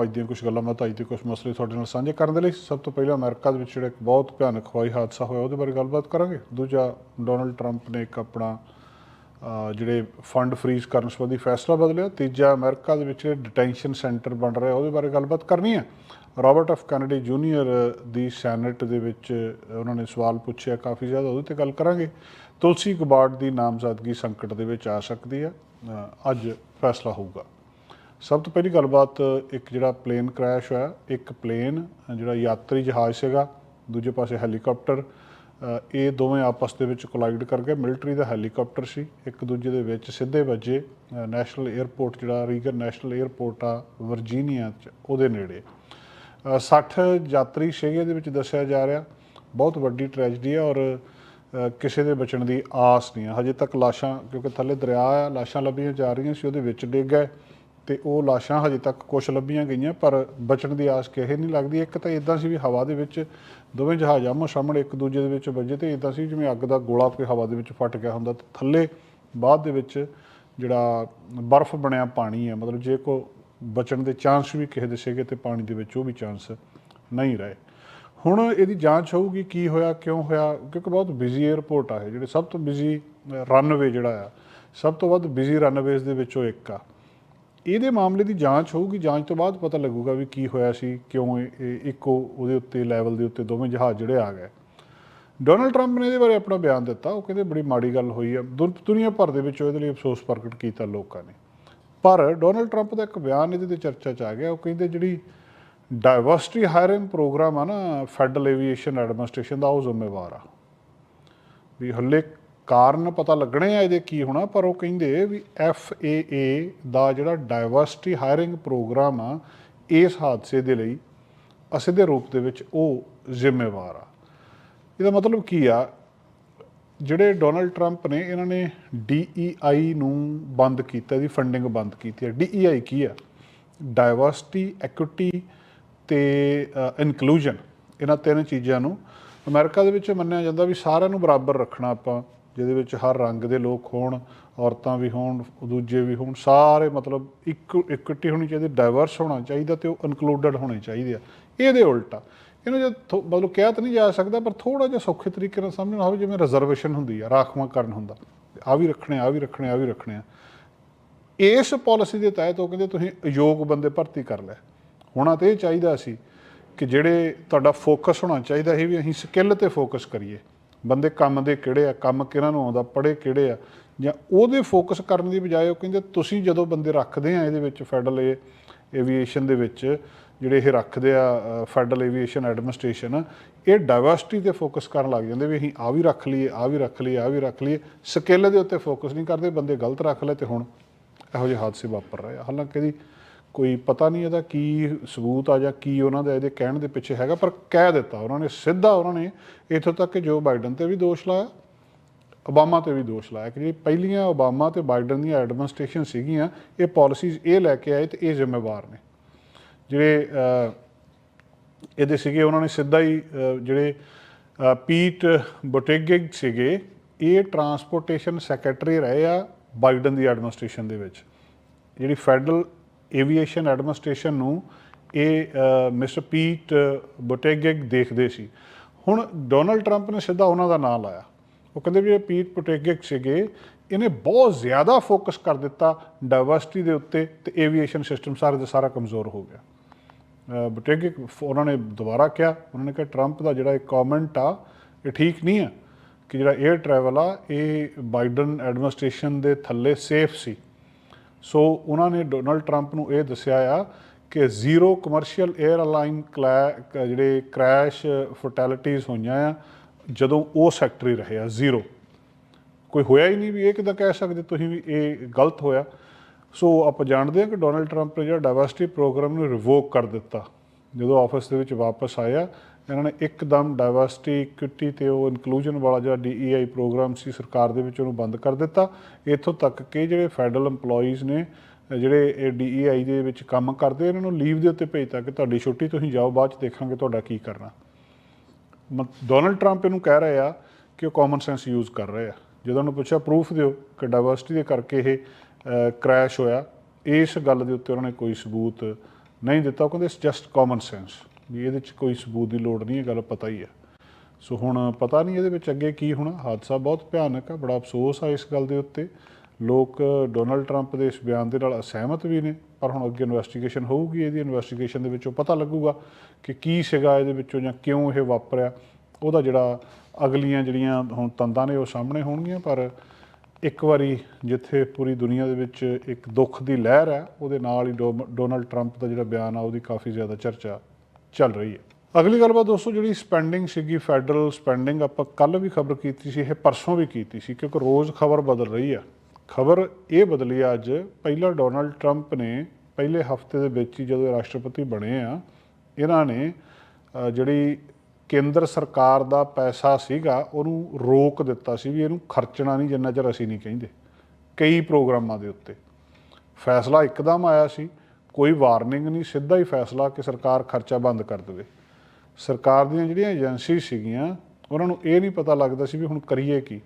ਨੂੰ ਅੱਜ ਦੀਆਂ ਕੁਝ ਗੱਲਾਂ ਬਾਤਾਂ, ਅੱਜ ਦੇ ਕੁਝ ਮਸਲੇ ਤੁਹਾਡੇ ਨਾਲ ਸਾਂਝੇ ਕਰਨ ਦੇ ਲਈ ਸਭ ਤੋਂ ਪਹਿਲਾਂ ਅਮਰੀਕਾ ਦੇ ਵਿੱਚ ਜਿਹੜਾ ਇੱਕ ਬਹੁਤ ਭਿਆਨਕ ਹਵਾਈ ਹਾਦਸਾ ਹੋਇਆ, ਉਹਦੇ ਬਾਰੇ ਗੱਲਬਾਤ ਕਰਾਂਗੇ। ਦੂਜਾ, ਡੋਨਲਡ ਟਰੰਪ ਨੇ ਇੱਕ ਆਪਣਾ ਜਿਹੜੇ ਫੰਡ ਫਰੀਜ਼ ਕਰਨ ਸੰਬੰਧੀ ਫੈਸਲਾ ਬਦਲਿਆ। ਤੀਜਾ, ਅਮਰੀਕਾ ਦੇ ਵਿੱਚ ਡਿਟੈਂਸ਼ਨ ਸੈਂਟਰ ਬਣ ਰਿਹਾ, ਉਹਦੇ ਬਾਰੇ ਗੱਲਬਾਤ ਕਰਨੀ ਹੈ। ਰਾਬਰਟ ਆਫ ਕੈਨੇਡੀ ਜੂਨੀਅਰ ਦੀ ਸੈਨੇਟ ਦੇ ਵਿੱਚ ਉਹਨਾਂ ਨੇ ਸਵਾਲ ਪੁੱਛਿਆ ਕਾਫੀ ਜ਼ਿਆਦਾ, ਉਹਦੇ ਤੇ ਗੱਲ ਕਰਾਂਗੇ। ਤੁਲਸੀ ਗਬਾਰਡ ਦੀ ਨਾਮਜ਼ਦਗੀ ਸੰਕਟ ਦੇ ਵਿੱਚ ਆ ਸਕਦੀ ਹੈ। ਅੱਜ ਫੈਸਲਾ ਹੋਊਗਾ। ਸਭ ਤੋਂ ਪਹਿਲੀ ਗੱਲਬਾਤ ਇੱਕ ਜਿਹੜਾ ਪਲੇਨ ਕ੍ਰੈਸ਼ ਹੋਇਆ ਇੱਕ ਪਲੇਨ ਜਿਹੜਾ ਯਾਤਰੀ ਜਹਾਜ਼ ਸੀਗਾ ਦੂਜੇ ਪਾਸੇ ਹੈਲੀਕਾਪਟਰ ਇਹ ਦੋਵੇਂ ਆਪਸ ਦੇ ਵਿੱਚ ਕੋਲਾਈਡ ਕਰ ਗਏ। ਮਿਲਟਰੀ ਦਾ ਹੈਲੀਕਾਪਟਰ ਸੀ ਇੱਕ ਦੂਜੇ ਦੇ ਵਿੱਚ ਸਿੱਧੇ ਵੱਜੇ ਨੈਸ਼ਨਲ 에ਅਰਪੋਰਟ ਜਿਹੜਾ ਰੀਗਨ ਨੈਸ਼ਨਲ 에ਅਰਪੋਰਟ ਆ ਵਰਜੀਨੀਆ ਚ ਉਹਦੇ ਨੇੜੇ। ਅ, 60 ਯਾਤਰੀ ਸੀਗੇ ਦੇ ਵਿੱਚ ਦੱਸਿਆ ਜਾ ਰਿਹਾ ਬਹੁਤ ਵੱਡੀ ਟ੍ਰੈਜਡੀ ਹੈ ਔਰ ਕਿਸੇ ਦੇ ਬਚਣ ਦੀ ਆਸ ਨਹੀਂ ਹੈ ਹਜੇ ਤੱਕ ਲਾਸ਼ਾਂ ਕਿਉਂਕਿ ਥੱਲੇ ਦਰਿਆ ਆ ਲਾਸ਼ਾਂ ਲੱਭੀਆਂ ਜਾ ਰਹੀਆਂ ਸੀ ਉਹਦੇ ਵਿੱਚ ਡਿੱਗ ਗਏ। ਤੇ ਉਹ ਲਾਸ਼ਾਂ ਹਜੇ ਤੱਕ ਕੁਝ ਲੱਭੀਆਂ ਗਈਆਂ, ਪਰ ਬਚਣ ਦੀ ਆਸ ਕਿਸੇ ਨਹੀਂ ਲੱਗਦੀ। ਇੱਕ ਤਾਂ ਇਦਾਂ ਸੀ ਵੀ ਹਵਾ ਦੇ ਵਿੱਚ ਦੋਵੇਂ ਜਹਾਜ਼ ਆਮੋ ਸਾਹਮਣੇ ਇੱਕ ਦੂਜੇ ਦੇ ਵਿੱਚ ਵੱਜੇ ਤੇ ਇਦਾਂ ਸੀ ਜਿਵੇਂ ਅੱਗ ਦਾ ਗੋਲਾ ਕੋਈ ਹਵਾ ਦੇ ਵਿੱਚ ਫਟ ਗਿਆ ਹੁੰਦਾ ਤੇ ਥੱਲੇ ਬਾਅਦ ਦੇ ਵਿੱਚ ਜਿਹੜਾ ਬਰਫ਼ ਬਣਿਆ ਪਾਣੀ ਹੈ ਮਤਲਬ ਜੇ ਕੋ ਬਚਣ ਦੇ ਚਾਂਸ ਵੀ ਕਿਸੇ ਦੇ ਸੀਗੇ ਤੇ ਪਾਣੀ ਦੇ ਵਿੱਚ ਉਹ ਵੀ ਚਾਂਸ ਨਹੀਂ ਰਹੇ। ਹੁਣ ਇਹਦੀ ਜਾਂਚ ਹੋਊਗੀ ਕੀ ਹੋਇਆ, ਕਿਉਂ ਹੋਇਆ, ਕਿਉਂਕਿ ਬਹੁਤ ਬਿਜ਼ੀ 에ਅਰਪੋਰਟ ਆ ਇਹ, ਜਿਹੜੇ ਸਭ ਤੋਂ ਬਿਜ਼ੀ ਰਨਵੇ ਜਿਹੜਾ ਆ, ਸਭ ਤੋਂ ਵੱਧ ਬਿਜ਼ੀ ਰਨਵੇਜ਼ ਦੇ ਵਿੱਚੋਂ ਇੱਕ ਆ। ਇਹਦੇ ਮਾਮਲੇ ਦੀ ਜਾਂਚ ਹੋਊਗੀ, ਜਾਂਚ ਤੋਂ ਬਾਅਦ ਪਤਾ ਲੱਗੂਗਾ ਵੀ ਕੀ ਹੋਇਆ ਸੀ, ਕਿਉਂ ਇੱਕੋ ਉਹਦੇ ਉੱਤੇ ਲੈਵਲ ਦੇ ਉੱਤੇ ਦੋਵੇਂ ਜਹਾਜ਼ ਜਿਹੜੇ ਆ ਗਏ। ਡੋਨਲਡ ਟਰੰਪ ਨੇ ਇਹਦੇ ਬਾਰੇ ਆਪਣਾ ਬਿਆਨ ਦਿੱਤਾ, ਉਹ ਕਹਿੰਦੇ ਬੜੀ ਮਾੜੀ ਗੱਲ ਹੋਈ ਆ। ਦੁਨ- ਦੁਨੀਆ ਭਰ ਦੇ ਵਿੱਚ ਇਹਦੇ ਲਈ ਅਫਸੋਸ ਪ੍ਰਗਟ ਕੀਤਾ ਲੋਕਾਂ ਨੇ। ਪਰ ਡੋਨਲਡ ਟਰੰਪ ਦਾ ਇੱਕ ਬਿਆਨ ਇਹਦੇ ਤੇ ਚਰਚਾ ਚ ਆ ਗਿਆ, ਉਹ ਕਹਿੰਦੇ ਜਿਹੜੀ ਡਾਈਵਰਸਿਟੀ ਹਾਇਰਿੰਗ ਪ੍ਰੋਗਰਾਮ ਆ ਨਾ ਫੈਡਰਲ ਏਵੀਏਸ਼ਨ ਐਡਮਿਨਿਸਟ੍ਰੇਸ਼ਨ ਦਾ, ਉਹ ਜ਼ਿੰਮੇਵਾਰ ਆ। ਵੀ ਹੱਲੇ ਕਾਰਨ ਪਤਾ ਲੱਗਣੇ ਆ ਇਹਦੇ ਕੀ ਹੋਣਾ, ਪਰ ਉਹ ਕਹਿੰਦੇ ਵੀ ਐੱਫ ਏ ਏ ਦਾ ਜਿਹੜਾ ਡਾਈਵਰਸਿਟੀ ਹਾਇਰਿੰਗ ਪ੍ਰੋਗਰਾਮ ਆ, ਇਸ ਹਾਦਸੇ ਦੇ ਲਈ ਅਸਿੱਧੇ ਰੂਪ ਦੇ ਵਿੱਚ ਉਹ ਜ਼ਿੰਮੇਵਾਰ ਆ। ਇਹਦਾ ਮਤਲਬ ਕੀ ਆ? ਜਿਹੜੇ ਡੋਨਲਡ ਟਰੰਪ ਨੇ, ਇਹਨਾਂ ਨੇ DEI ਨੂੰ ਬੰਦ ਕੀਤਾ, ਇਹਦੀ ਫੰਡਿੰਗ ਬੰਦ ਕੀਤੀ ਹੈ DEI ਕੀ ਆ? ਡਾਈਵਰਸਿਟੀ ਐਕੁਇਟੀ ਤੇ ਇਨਕਲੂਜਨ ਇਹਨਾਂ ਤਿੰਨ ਚੀਜ਼ਾਂ ਨੂੰ ਅਮਰੀਕਾ ਦੇ ਵਿੱਚ ਮੰਨਿਆ ਜਾਂਦਾ ਵੀ ਸਾਰਿਆਂ ਨੂੰ ਬਰਾਬਰ ਰੱਖਣਾ ਆਪਾਂ। ਜਿਹਦੇ ਵਿੱਚ ਹਰ ਰੰਗ ਦੇ ਲੋਕ ਹੋਣ, ਔਰਤਾਂ ਵੀ ਹੋਣ, ਦੂਜੇ ਵੀ ਹੋਣ, ਸਾਰੇ ਮਤਲਬ ਇੱਕ ਇਕੁਇਟੀ ਹੋਣੀ ਚਾਹੀਦੀ ਡਾਈਵਰਸ ਹੋਣਾ ਚਾਹੀਦਾ ਤੇ ਉਹ ਇਨਕਲੂਡਡ ਹੋਣੇ ਚਾਹੀਦੇ ਆ। ਇਹਦੇ ਉਲਟਾ। ਇਹਨੂੰ ਜੇ ਥੋ- ਮਤਲਬ ਕਿਹਾ ਤਾਂ ਨਹੀਂ ਜਾ ਸਕਦਾ, ਪਰ ਥੋੜਾ ਜਿਹਾ ਸੌਖੇ ਤਰੀਕੇ ਨਾਲ ਸਮਝਣਾ ਹੋਵੇ ਜਿਵੇਂ ਰਿਜ਼ਰਵੇਸ਼ਨ ਹੁੰਦੀ ਆ, ਰਾਖਵਾਂ ਕਰਨ ਹੁੰਦਾ ਆ ਵੀ ਰੱਖਣੇ ਆ ਵੀ ਰੱਖਣੇ ਆ ਵੀ ਰੱਖਣੇ ਆ। ਇਸ ਪਾਲਿਸੀ ਦੇ ਤਹਿਤ ਉਹ ਕਹਿੰਦੇ ਤੁਸੀਂ ਯੋਗ ਬੰਦੇ ਭਰਤੀ ਕਰ ਲੈ। ਹੋਣਾ ਤੇ ਇਹ ਚਾਹੀਦਾ ਸੀ ਕਿ ਜਿਹੜੇ ਤੁਹਾਡਾ ਫੋਕਸ ਹੋਣਾ ਚਾਹੀਦਾ ਇਹ ਵੀ ਅਸੀਂ ਸਕਿੱਲ ਤੇ ਫੋਕਸ ਕਰੀਏ। ਬੰਦੇ ਕੰਮ ਦੇ ਕਿਹੜੇ ਆ, ਕੰਮ ਕਿਹਨਾਂ ਨੂੰ ਆਉਂਦਾ, ਪੜ੍ਹੇ ਕਿਹੜੇ ਆ, ਜਾਂ ਉਹਦੇ ਫੋਕਸ ਕਰਨ ਦੀ ਬਜਾਏ ਉਹ ਕਹਿੰਦੇ ਤੁਸੀਂ ਜਦੋਂ ਬੰਦੇ ਰੱਖਦੇ ਆ ਇਹਦੇ ਵਿੱਚ ਫੈਡਰਲ ਏਵੀਏਸ਼ਨ ਦੇ ਵਿੱਚ, ਜਿਹੜੇ ਇਹ ਰੱਖਦੇ ਆ ਫੈਡਰਲ ਏਵੀਏਸ਼ਨ ਐਡਮਿਨਿਸਟ੍ਰੇਸ਼ਨ ਇਹ ਡਾਈਵਰਸਿਟੀ ਤੇ ਫੋਕਸ ਕਰਨ ਲੱਗ ਜਾਂਦੇ ਵੀ ਅਸੀਂ ਆ ਵੀ ਰੱਖ ਲਈਏ ਆ ਵੀ ਰੱਖ ਲਈਏ ਆ ਵੀ ਰੱਖ ਲਈਏ ਸਕਿੱਲ ਦੇ ਉੱਤੇ ਫੋਕਸ ਨਹੀਂ ਕਰਦੇ, ਬੰਦੇ ਗਲਤ ਰੱਖ ਲਏ ਤੇ ਹੁਣ ਇਹੋ ਜਿਹੇ ਹਾਦਸੇ ਵਾਪਰ ਰਹੇ ਆ। ਹਾਲਾਂਕਿ ਇਹਦੀ ਕੋਈ ਪਤਾ ਨਹੀਂ ਇਹਦਾ ਕੀ ਸਬੂਤ ਆ ਜਾਂ ਕੀ ਉਹਨਾਂ ਦਾ ਇਹਦੇ ਕਹਿਣ ਦੇ ਪਿੱਛੇ ਹੈਗਾ, ਪਰ ਕਹਿ ਦਿੱਤਾ ਉਹਨਾਂ ਨੇ, ਸਿੱਧਾ ਉਹਨਾਂ ਨੇ ਇੱਥੋਂ ਤੱਕ ਕਿ ਜੋ ਬਾਈਡਨ ਤੇ ਵੀ ਦੋਸ਼ ਲਾਇਆ, ਓਬਾਮਾ ਤੇ ਵੀ ਦੋਸ਼ ਲਾਇਆ, ਕਿ ਜਿਹੜੀ ਪਹਿਲੀਆਂ ਓਬਾਮਾ ਤੇ ਬਾਈਡਨ ਦੀਆਂ ਐਡਮਿਨਿਸਟ੍ਰੇਸ਼ਨ ਸੀਗੀਆਂ, ਇਹ ਪਾਲਿਸੀਜ਼ ਇਹ ਲੈ ਕੇ ਆਏ ਤੇ ਇਹ ਜ਼ਿੰਮੇਵਾਰ ਨੇ। ਜਿਹੜੇ ਇਹਦੇ ਸੀਗੇ, ਉਹਨਾਂ ਨੇ ਸਿੱਧਾ ਹੀ ਜਿਹੜੇ ਪੀਟ ਬੋਟੇਗਿਗ ਸੀਗੇ, ਇਹ ਟਰਾਂਸਪੋਰਟੇਸ਼ਨ ਸੈਕਟਰੀ ਰਹੇ ਆ ਬਾਈਡਨ ਦੀ ਐਡਮਿਨਿਸਟ੍ਰੇਸ਼ਨ ਦੇ ਵਿੱਚ। ਜਿਹੜੀ ਫੈਡਰਲ ਏਵੀਏਸ਼ਨ ਐਡਮਿਨਿਸਟ੍ਰੇਸ਼ਨ ਨੂੰ ਇਹ ਮਿਸਟਰ ਪੀਟ ਬੋਟੇਗਿਗ ਦੇਖਦੇ ਸੀ। ਹੁਣ ਡੋਨਲਡ ਟਰੰਪ ਨੇ ਸਿੱਧਾ ਉਹਨਾਂ ਦਾ ਨਾਮ ਲਾਇਆ। ਉਹ ਕਹਿੰਦੇ ਵੀ ਇਹ ਪੀਟ ਬੋਟੇਗਿਗ ਸੀਗੇ, ਇਹਨੇ ਬਹੁਤ ਜ਼ਿਆਦਾ ਫੋਕਸ ਕਰ ਦਿੱਤਾ ਡਾਈਵਰਸਿਟੀ ਦੇ ਉੱਤੇ ਤੇ ਏਵੀਏਸ਼ਨ ਸਿਸਟਮ ਸਾਰੇ ਦਾ ਸਾਰਾ ਕਮਜ਼ੋਰ ਹੋ ਗਿਆ। ਬਟੇਗਿਕ ਉਹਨਾਂ ਨੇ ਦੁਬਾਰਾ ਕਿਹਾ, ਉਹਨਾਂ ਨੇ ਕਿਹਾ, ਟਰੰਪ ਦਾ ਜਿਹੜਾ ਇੱਕ ਕਮੈਂਟ ਆ, ਇਹ ਠੀਕ ਨਹੀਂ ਆ ਕਿ ਜਿਹੜਾ 에ਅਰ ਟਰੈਵਲ ਆ, ਇਹ ਬਾਈਡਨ ਐਡਮਿਨਿਸਟ੍ਰੇਸ਼ਨ ਦੇ ਥੱਲੇ ਸੇਫ ਸੀ। ਸੋ ਉਹਨਾਂ ਨੇ ਡੋਨਲਡ ਟਰੰਪ ਨੂੰ ਇਹ ਦੱਸਿਆ ਆ ਕਿ ਜ਼ੀਰੋ ਕਮਰਸ਼ੀਅਲ 에ਅਰ ਅਲਾਈਨ ਜਿਹੜੇ ਕ੍ਰੈਸ਼ ਫਟੈਲਿਟੀਜ਼ ਹੋਈਆਂ ਆ, ਜਦੋਂ ਉਹ ਸੈਕਟਰੀ ਰਹੇ ਆ ਜ਼ੀਰੋ ਕੋਈ ਹੋਇਆ ਹੀ ਨਹੀਂ ਵੀ ਇਹ ਕਿਦਾਂ ਕਹਿ ਸਕਦੇ ਤੁਸੀਂ ਵੀ ਇਹ ਗਲਤ ਹੋਇਆ। ਸੋ ਆਪਾਂ ਜਾਣਦੇ ਹਾਂ ਕਿ ਡੋਨਲਡ ਟਰੰਪ ਨੇ ਜਿਹੜਾ ਡਾਈਵਰਸਿਟੀ ਪ੍ਰੋਗਰਾਮ ਨੂੰ ਰਿਵੋਕ ਕਰ ਦਿੱਤਾ, ਜਦੋਂ ਆਫਿਸ ਦੇ ਵਿੱਚ ਵਾਪਸ ਆਇਆ ਇਹਨਾਂ ਨੇ ਇੱਕਦਮ ਡਾਈਵਰਸਿਟੀ ਇਕੁਇਟੀ ਤੇ ਉਹ ਇਨਕਲੂਜਨ ਵਾਲਾ ਜਿਹੜਾ DEI ਪ੍ਰੋਗਰਾਮ ਸੀ ਸਰਕਾਰ ਦੇ ਵਿੱਚ ਉਹਨੂੰ ਬੰਦ ਕਰ ਦਿੱਤਾ। ਇੱਥੋਂ ਤੱਕ ਕਿ ਜਿਹੜੇ ਫੈਡਰਲ EMPLOYEES ਨੇ, ਜਿਹੜੇ ਇਹ DEI ਦੇ ਵਿੱਚ ਕੰਮ ਕਰਦੇ, ਇਹਨਾਂ ਨੂੰ ਲੀਵ ਦੇ ਉੱਤੇ ਭੇਜਤਾ ਕਿ ਤੁਹਾਡੀ ਛੁੱਟੀ ਤੁਸੀਂ ਜਾਓ, ਬਾਅਦ ਚ ਦੇਖਾਂਗੇ ਤੁਹਾਡਾ ਕੀ ਕਰਨਾ। ਮ- ਡੋਨਲਡ ਟਰੰਪ ਇਹਨੂੰ ਕਹਿ ਰਹੇ ਆ ਕਿ ਉਹ ਕਾਮਨ ਸੈਂਸ ਯੂਜ਼ ਕਰ ਰਹੇ ਆ। ਜਦੋਂ ਉਹਨੂੰ ਪੁੱਛਿਆ ਪ੍ਰੂਫ ਦਿਓ ਕਿ ਡਾਈਵਰਸਿਟੀ ਦੇ ਕਰਕੇ ਇਹ ਕ੍ਰੈਸ਼ ਹੋਇਆ। ਇਸ ਗੱਲ ਦੇ ਉੱਤੇ ਉਹਨਾਂ ਨੇ ਕੋਈ ਸਬੂਤ ਨਹੀਂ ਦਿੱਤਾ। ਉਹ ਕਹਿੰਦੇ ਇਟਸ ਜਸਟ ਕਾਮਨ ਸੈਂਸ ਵੀ ਇਹਦੇ 'ਚ ਕੋਈ ਸਬੂਤ ਦੀ ਲੋੜ ਨਹੀਂ, ਇਹ ਗੱਲ ਪਤਾ ਹੀ ਹੈ। ਸੋ ਹੁਣ ਪਤਾ ਨਹੀਂ ਇਹਦੇ ਵਿੱਚ ਅੱਗੇ ਕੀ ਹੋਣਾ। ਹਾਦਸਾ ਬਹੁਤ ਭਿਆਨਕ ਆ, ਬੜਾ ਅਫਸੋਸ ਆ ਇਸ ਗੱਲ ਦੇ ਉੱਤੇ। ਲੋਕ ਡੋਨਲਡ ਟਰੰਪ ਦੇ ਇਸ ਬਿਆਨ ਦੇ ਨਾਲ ਅਸਹਿਮਤ ਵੀ ਨੇ, ਪਰ ਹੁਣ ਅੱਗੇ ਇਨਵੈਸਟੀਗੇਸ਼ਨ ਹੋਊਗੀ, ਇਹਦੀ ਇਨਵੈਸਟੀਗੇਸ਼ਨ ਦੇ ਵਿੱਚੋਂ ਪਤਾ ਲੱਗੂਗਾ ਕਿ ਕੀ ਸੀਗਾ ਇਹਦੇ ਵਿੱਚੋਂ ਜਾਂ ਕਿਉਂ ਇਹ ਵਾਪਰਿਆ। ਉਹਦਾ ਜਿਹੜਾ ਅਗਲੀਆਂ ਜਿਹੜੀਆਂ ਹੁਣ ਤੰਦਾਂ ਨੇ ਉਹ ਸਾਹਮਣੇ ਹੋਣਗੀਆਂ, ਪਰ ਇੱਕ ਵਾਰੀ ਜਿੱਥੇ ਪੂਰੀ ਦੁਨੀਆ ਦੇ ਵਿੱਚ ਇੱਕ ਦੁੱਖ ਦੀ ਲਹਿਰ ਹੈ, ਉਹਦੇ ਨਾਲ ਹੀ ਡੋ- ਡੋਨਲਡ ਟਰੰਪ ਦਾ ਜਿਹੜਾ ਬਿਆਨ ਆ, ਉਹਦੀ ਕਾਫੀ ਜ਼ਿਆਦਾ ਚਰਚਾ ਚੱਲ ਰਹੀ ਹੈ। ਅਗਲੀ ਗੱਲਬਾਤ ਦੋਸਤੋ, ਜਿਹੜੀ ਸਪੈਂਡਿੰਗ ਸੀਗੀ ਫੈਡਰਲ ਸਪੈਂਡਿੰਗ ਆਪਾਂ ਕੱਲ ਵੀ ਖਬਰ ਕੀਤੀ ਸੀ, ਇਹ ਪਰਸੋਂ ਵੀ ਕੀਤੀ ਸੀ, ਕਿਉਂਕਿ ਰੋਜ਼ ਖਬਰ ਬਦਲ ਰਹੀ ਆ। ਖਬਰ ਇਹ ਬਦਲੀ ਆ ਅੱਜ, ਪਹਿਲਾਂ ਡੋਨਲਡ ਟਰੰਪ ਨੇ ਪਹਿਲੇ ਹਫ਼ਤੇ ਦੇ ਵਿੱਚ ਹੀ ਜਦੋਂ ਇਹ ਰਾਸ਼ਟਰਪਤੀ ਬਣੇ ਆ, ਇਹਨਾਂ ਨੇ ਜਿਹੜੀ ਕੇਂਦਰ ਸਰਕਾਰ ਦਾ ਪੈਸਾ ਸੀਗਾ, ਉਹਨੂੰ ਰੋਕ ਦਿੱਤਾ ਸੀ ਵੀ ਇਹਨੂੰ ਖਰਚਣਾ ਨਹੀਂ, ਜਿੰਨਾ ਚਿਰ ਅਸੀਂ ਨਹੀਂ ਕਹਿੰਦੇ, ਕਈ ਪ੍ਰੋਗਰਾਮਾਂ ਦੇ ਉੱਤੇ। ਫੈਸਲਾ ਇੱਕਦਮ ਆਇਆ ਸੀ ਕੋਈ ਵਾਰਨਿੰਗ ਨਹੀਂ, ਸਿੱਧਾ ਹੀ ਫੈਸਲਾ ਕਿ ਸਰਕਾਰ ਖਰਚਾ ਬੰਦ ਕਰ ਦੇਵੇ। ਸਰਕਾਰ ਦੀਆਂ ਜਿਹੜੀਆਂ ਏਜੰਸੀ ਸੀਗੀਆਂ, ਉਹਨਾਂ ਨੂੰ ਇਹ ਨਹੀਂ ਪਤਾ ਲੱਗਦਾ ਸੀ ਵੀ ਹੁਣ ਕਰੀਏ ਕੀ।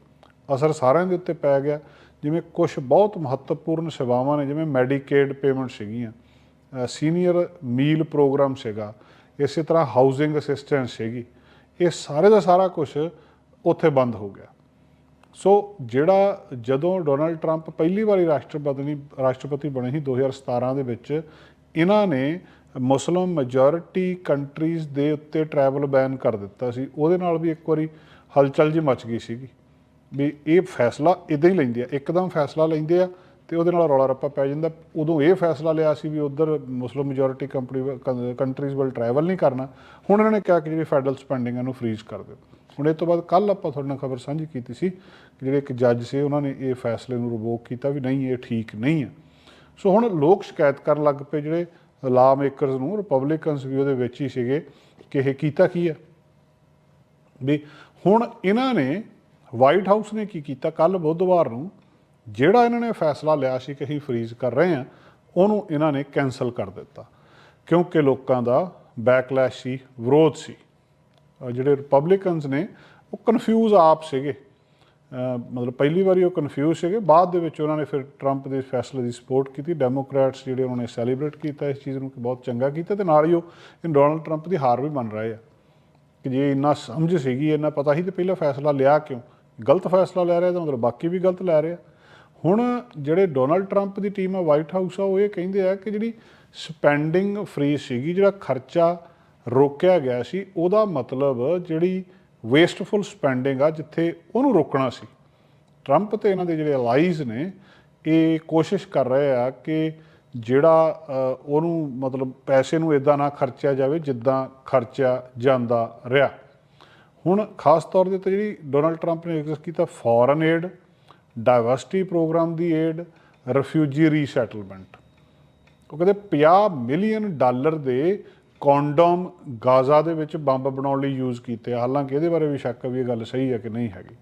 ਅਸਰ ਸਾਰਿਆਂ ਦੇ ਉੱਤੇ ਪੈ ਗਿਆ। ਜਿਵੇਂ ਕੁਝ ਬਹੁਤ ਮਹੱਤਵਪੂਰਨ ਸੇਵਾਵਾਂ ਨੇ, ਜਿਵੇਂ ਮੈਡੀਕੇਡ ਪੇਮੈਂਟ ਸੀਗੀਆਂ। ਸੀਨੀਅਰ ਮੀਲ ਪ੍ਰੋਗਰਾਮ ਸੀਗਾ। ਇਸੇ ਤਰ੍ਹਾਂ ਹਾਊਸਿੰਗ ਅਸਿਸਟੈਂਸ ਸੀਗੀ। ਇਹ ਸਾਰੇ ਦਾ ਸਾਰਾ ਕੁਝ ਉੱਥੇ ਬੰਦ ਹੋ ਗਿਆ। ਸੋ ਜਿਹੜਾ ਜਦੋਂ ਡੋਨਲਡ ਟਰੰਪ ਪਹਿਲੀ ਵਾਰੀ ਰਾਸ਼ਟਰਪਤੀ ਰਾਸ਼ਟਰਪਤੀ ਬਣੇ ਸੀ 2017 ਦੇ ਵਿੱਚ, ਇਹਨਾਂ ਨੇ ਮੁਸਲਮ ਮੈਜੋਰਿਟੀ ਕੰਟਰੀਜ਼ ਦੇ ਉੱਤੇ ਟਰੈਵਲ ਬੈਨ ਕਰ ਦਿੱਤਾ ਸੀ। ਉਹਦੇ ਨਾਲ ਵੀ ਇੱਕ ਵਾਰੀ ਹਲਚਲ ਜੀ ਮਚ ਗਈ ਸੀਗੀ ਵੀ ਇਹ ਫੈਸਲਾ ਇਦਾਂ ਹੀ ਲੈਂਦੇ ਆ, ਇੱਕਦਮ ਫੈਸਲਾ ਲੈਂਦੇ ਆ ਤੇ ਉਹਦੇ ਨਾਲ ਰੌਲਾ ਰੱਪਾ ਪੈ ਜਾਂਦਾ। ਉਦੋਂ ਇਹ ਫੈਸਲਾ ਲਿਆ ਸੀ ਵੀ ਉਧਰ ਮੁਸਲਮ ਮੈਜੋਰਿਟੀ ਕੰਪਨੀ ਕੰਟਰੀਜ਼ ਵੱਲ ਟਰੈਵਲ ਨਹੀਂ ਕਰਨਾ। ਹੁਣ ਇਹਨਾਂ ਨੇ ਕਿਹਾ ਕਿ ਜਿਹੜੀ ਫੈਡਰਲ ਸਪੈਂਡਿੰਗ ਇਹਨੂੰ ਫ੍ਰੀਜ਼ ਕਰ ਦਿਓ। ਹੁਣ ਇਹ ਤੋਂ ਬਾਅਦ ਕੱਲ ਆਪਾਂ ਤੁਹਾਡੇ ਨਾਲ ਖਬਰ ਸਾਂਝੀ ਕੀਤੀ ਸੀ ਕਿ ਜਿਹੜੇ ਇੱਕ ਜੱਜ ਸੀ, ਉਹਨਾਂ ਨੇ ਇਹ ਫੈਸਲੇ ਨੂੰ ਰਿਵੋਕ ਕੀਤਾ ਵੀ ਨਹੀਂ, ਇਹ ਠੀਕ ਨਹੀਂ ਹੈ। ਸੋ ਹੁਣ ਲੋਕ ਸ਼ਿਕਾਇਤ ਕਰਨ ਲੱਗ ਪਏ, ਜਿਹੜੇ ਲਾ ਮੇਕਰਸ ਨੂੰ ਰਿਪਬਲਿਕਨਸ ਵੀ ਉਹਦੇ ਵਿੱਚ ਹੀ ਸੀਗੇ ਕਿ ਇਹ ਕੀਤਾ ਕੀ ਹੈ। ਵੀ ਹੁਣ ਇਹਨਾਂ ਨੇ ਵਾਈਟ ਹਾਊਸ ਨੇ ਕੀ ਕੀਤਾ ਕੱਲ ਬੁੱਧਵਾਰ ਨੂੰ, ਜਿਹੜਾ ਇਹਨਾਂ ਨੇ ਫੈਸਲਾ ਲਿਆ ਸੀ ਕਿ ਅਸੀਂ ਫ੍ਰੀਜ਼ ਕਰ ਰਹੇ ਹਾਂ, ਉਹਨੂੰ ਇਹਨਾਂ ਨੇ ਕੈਨਸਲ ਕਰ ਦਿੱਤਾ। ਕਿਉਂਕਿ ਲੋਕਾਂ ਦਾ ਬੈਕਲੈਸ਼ ਸੀ, ਵਿਰੋਧ ਸੀ। ਜਿਹੜੇ ਰਿਪਬਲਿਕਨਸ ਨੇ, ਉਹ ਕਨਫਿਊਜ਼ ਆਪ ਸੀਗੇ। ਮਤਲਬ ਪਹਿਲੀ ਵਾਰੀ ਉਹ ਕਨਫਿਊਜ਼ ਸੀਗੇ। ਬਾਅਦ ਦੇ ਵਿੱਚ ਉਹਨਾਂ ਨੇ ਫਿਰ ਟਰੰਪ ਦੇ ਫੈਸਲੇ ਦੀ ਸਪੋਰਟ ਕੀਤੀ। ਡੈਮੋਕ੍ਰੈਟਸ ਜਿਹੜੇ ਉਹਨਾਂ ਨੇ ਸੈਲੀਬ੍ਰੇਟ ਕੀਤਾ ਇਸ ਚੀਜ਼ ਨੂੰ, ਕਿ ਬਹੁਤ ਚੰਗਾ ਕੀਤਾ ਤੇ ਨਾਲ ਹੀ ਉਹ ਡੋਨਲਡ ਟਰੰਪ ਦੀ ਹਾਰ ਵੀ ਮੰਨ ਰਹੇ ਆ। ਕਿ ਜੇ ਇੰਨਾ ਸਮਝ ਸੀਗੀ, ਇੰਨਾ ਪਤਾ ਸੀ ਤੇ ਪਹਿਲਾਂ ਫੈਸਲਾ ਲਿਆ ਕਿਉਂ? ਗਲਤ ਫੈਸਲਾ ਲੈ ਰਿਹਾ ਤਾਂ ਮਤਲਬ ਬਾਕੀ ਵੀ ਗਲਤ ਲੈ ਰਿਹਾ। ਹੁਣ ਜਿਹੜੇ ਡੋਨਲਡ ਟਰੰਪ ਦੀ ਟੀਮ ਆ ਵਾਈਟ ਹਾਊਸ ਆ, ਉਹ ਇਹ ਕਹਿੰਦੇ ਆ ਕਿ ਜਿਹੜੀ ਸਪੈਂਡਿੰਗ ਫ੍ਰੀ ਸੀਗੀ, ਜਿਹੜਾ ਖਰਚਾ ਰੋਕਿਆ ਗਿਆ ਸੀ। ਉਹਦਾ ਮਤਲਬ ਜਿਹੜੀ ਵੇਸਟਫੁਲ ਸਪੈਂਡਿੰਗ ਆ, ਜਿੱਥੇ ਉਹਨੂੰ ਰੋਕਣਾ ਸੀ। ਟਰੰਪ ਤੇ ਇਹਨਾਂ ਦੇ ਜਿਹੜੇ ਅਲਾਈਜ਼ ਨੇ, ਇਹ ਕੋਸ਼ਿਸ਼ ਕਰ ਰਹੇ ਆ ਕਿ ਜਿਹੜਾ ਉਹਨੂੰ ਮਤਲਬ ਪੈਸੇ ਨੂੰ ਇਦਾਂ ਨਾ ਖਰਚਿਆ ਜਾਵੇ ਜਿੱਦਾਂ ਖਰਚਿਆ ਜਾਂਦਾ ਰਿਹਾ। ਹੁਣ ਖਾਸ ਤੌਰ ਦੇ ਉੱਤੇ ਜਿਹੜੀ ਡੋਨਲਡ ਟਰੰਪ ਨੇ ਐਗਜ਼ਿਸਟ ਕੀਤਾ ਫੋਰਨ ਏਡ ਡਾਈਵਰਸਿਟੀ ਪ੍ਰੋਗਰਾਮ ਦੀ ਏਡ ਰਿਫਿਊਜੀ ਰੀਸੈਟਲਮੈਂਟ ਉਹ ਕਹਿੰਦੇ 50 ਮਿਲੀਅਨ ਡਾਲਰ ਦੇ ਕੌਂਡਮ ਗਾਜ਼ਾ ਦੇ ਵਿੱਚ ਬੰਬ ਬਣਾਉਣ ਲਈ ਯੂਜ਼ ਕੀਤੇ ਆ। ਹਾਲਾਂਕਿ ਇਹਦੇ ਬਾਰੇ ਵੀ ਸ਼ੱਕ ਆ ਵੀ ਇਹ ਗੱਲ ਸਹੀ ਹੈ ਕਿ ਨਹੀਂ ਹੈਗੀ।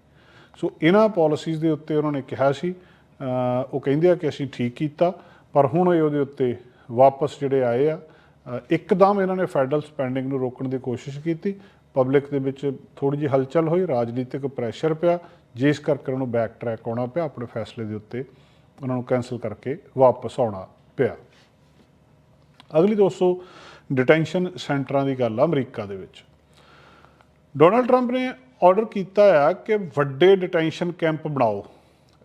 ਸੋ ਇਹਨਾਂ ਪਾਲਿਸੀਜ਼ ਦੇ ਉੱਤੇ ਉਹਨਾਂ ਨੇ ਕਿਹਾ ਸੀ ਉਹ ਕਹਿੰਦੇ ਆ ਕਿ ਅਸੀਂ ਠੀਕ ਕੀਤਾ, ਪਰ ਹੁਣ ਇਹ ਉਹਦੇ ਉੱਤੇ ਵਾਪਸ ਜਿਹੜੇ ਆਏ ਆ ਇੱਕਦਮ ਇਹਨਾਂ ਨੇ ਫੈਡਰਲ ਸਪੈਂਡਿੰਗ ਨੂੰ ਰੋਕਣ ਦੀ ਕੋਸ਼ਿਸ਼ ਕੀਤੀ। ਪਬਲਿਕ ਦੇ ਵਿੱਚ ਥੋੜੀ ਜਿਹੀ ਹਲਚਲ ਹੋਈ, ਰਾਜਨੀਤਿਕ ਪ੍ਰੈਸ਼ਰ ਪਿਆ, ਜਿਸ ਕਰਕੇ ਉਹਨਾਂ ਨੂੰ ਬੈਕ ਟਰੈਕ ਆਉਣਾ ਪਿਆ, ਆਪਣੇ ਫੈਸਲੇ ਦੇ ਉੱਤੇ ਉਹਨਾਂ ਨੂੰ ਕੈਨਸਲ ਕਰਕੇ ਵਾਪਸ ਆਉਣਾ ਪਿਆ। ਅਗਲੀ ਦੋਸਤੋ ਡਿਟੈਂਸ਼ਨ ਸੈਂਟਰਾਂ ਦੀ ਗੱਲ ਆ ਅਮਰੀਕਾ ਦੇ ਵਿੱਚ। ਡੋਨਲਡ ਟਰੰਪ ਨੇ ਆਰਡਰ ਕੀਤਾ ਆ ਕਿ ਵੱਡੇ ਡਿਟੈਂਸ਼ਨ ਕੈਂਪ ਬਣਾਓ।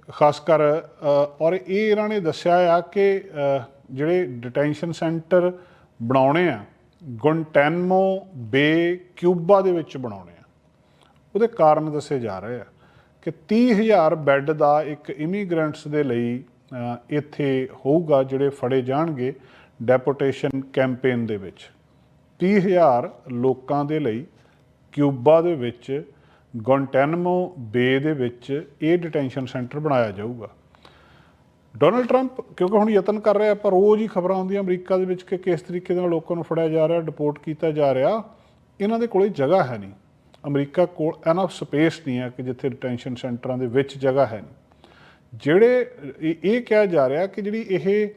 ਖਾਸ ਕਰ ਔਰ ਇਹ ਇਹਨਾਂ ਨੇ ਦੱਸਿਆ ਆ ਕਿ ਜਿਹੜੇ ਡਿਟੈਂਸ਼ਨ ਸੈਂਟਰ ਬਣਾਉਣੇ ਆ ਗੁੰਟੈਨਮੋ ਬੇ ਕਿਊਬਾ ਦੇ ਵਿੱਚ ਬਣਾਉਣੇ ਆ। ਉਹਦੇ ਕਾਰਨ ਦੱਸੇ ਜਾ ਰਹੇ ਆ ਕਿ 30000 ਬੈੱਡ ਦਾ ਇੱਕ ਇਮੀਗ੍ਰੈਂਟਸ ਦੇ ਲਈ ਇੱਥੇ ਹੋਊਗਾ, ਜਿਹੜੇ ਫੜੇ ਜਾਣਗੇ। ਡੈਪੋਟੇਸ਼ਨ ਕੈਂਪੇਨ ਦੇ ਵਿੱਚ। 30000 ਲੋਕਾਂ ਦੇ ਲਈ ਕਿਊਬਾ ਦੇ ਵਿੱਚ, ਗੁਆਂਟੈਨਮੋ ਬੇ ਦੇ ਵਿੱਚ ਇਹ ਡਿਟੈਂਸ਼ਨ ਸੈਂਟਰ ਬਣਾਇਆ ਜਾਊਗਾ। ਡੋਨਲਡ ਟਰੰਪ, ਕਿਉਂਕਿ ਹੁਣ ਯਤਨ ਕਰ ਰਿਹਾ ਪਰ ਰੋਜ਼ ਹੀ ਖਬਰਾਂ ਆਉਂਦੀਆਂ ਅਮਰੀਕਾ ਦੇ ਵਿੱਚ ਕਿ ਕਿਸ ਤਰੀਕੇ ਦੇ ਨਾਲ ਲੋਕਾਂ ਨੂੰ ਫੜਿਆ ਜਾ ਰਿਹਾ ਡਿਪੋਰਟ ਕੀਤਾ ਜਾ ਰਿਹਾ, ਇਹਨਾਂ ਦੇ ਕੋਲੇ ਜਗ੍ਹਾ ਹੈ ਨਹੀਂ। ਅਮਰੀਕਾ ਕੋਲ ਐਨਫ ਸਪੇਸ ਨਹੀਂ ਹੈ ਕਿ ਜਿੱਥੇ ਡਿਟੈਂਸ਼ਨ ਸੈਂਟਰਾਂ ਦੇ ਵਿੱਚ ਜਗ੍ਹਾ ਹੈ ਨਹੀਂ। ਜਿਹੜੇ ਇਹ ਕਿਹਾ ਜਾ ਰਿਹਾ ਕਿ ਜਿਹੜੀ ਇਹ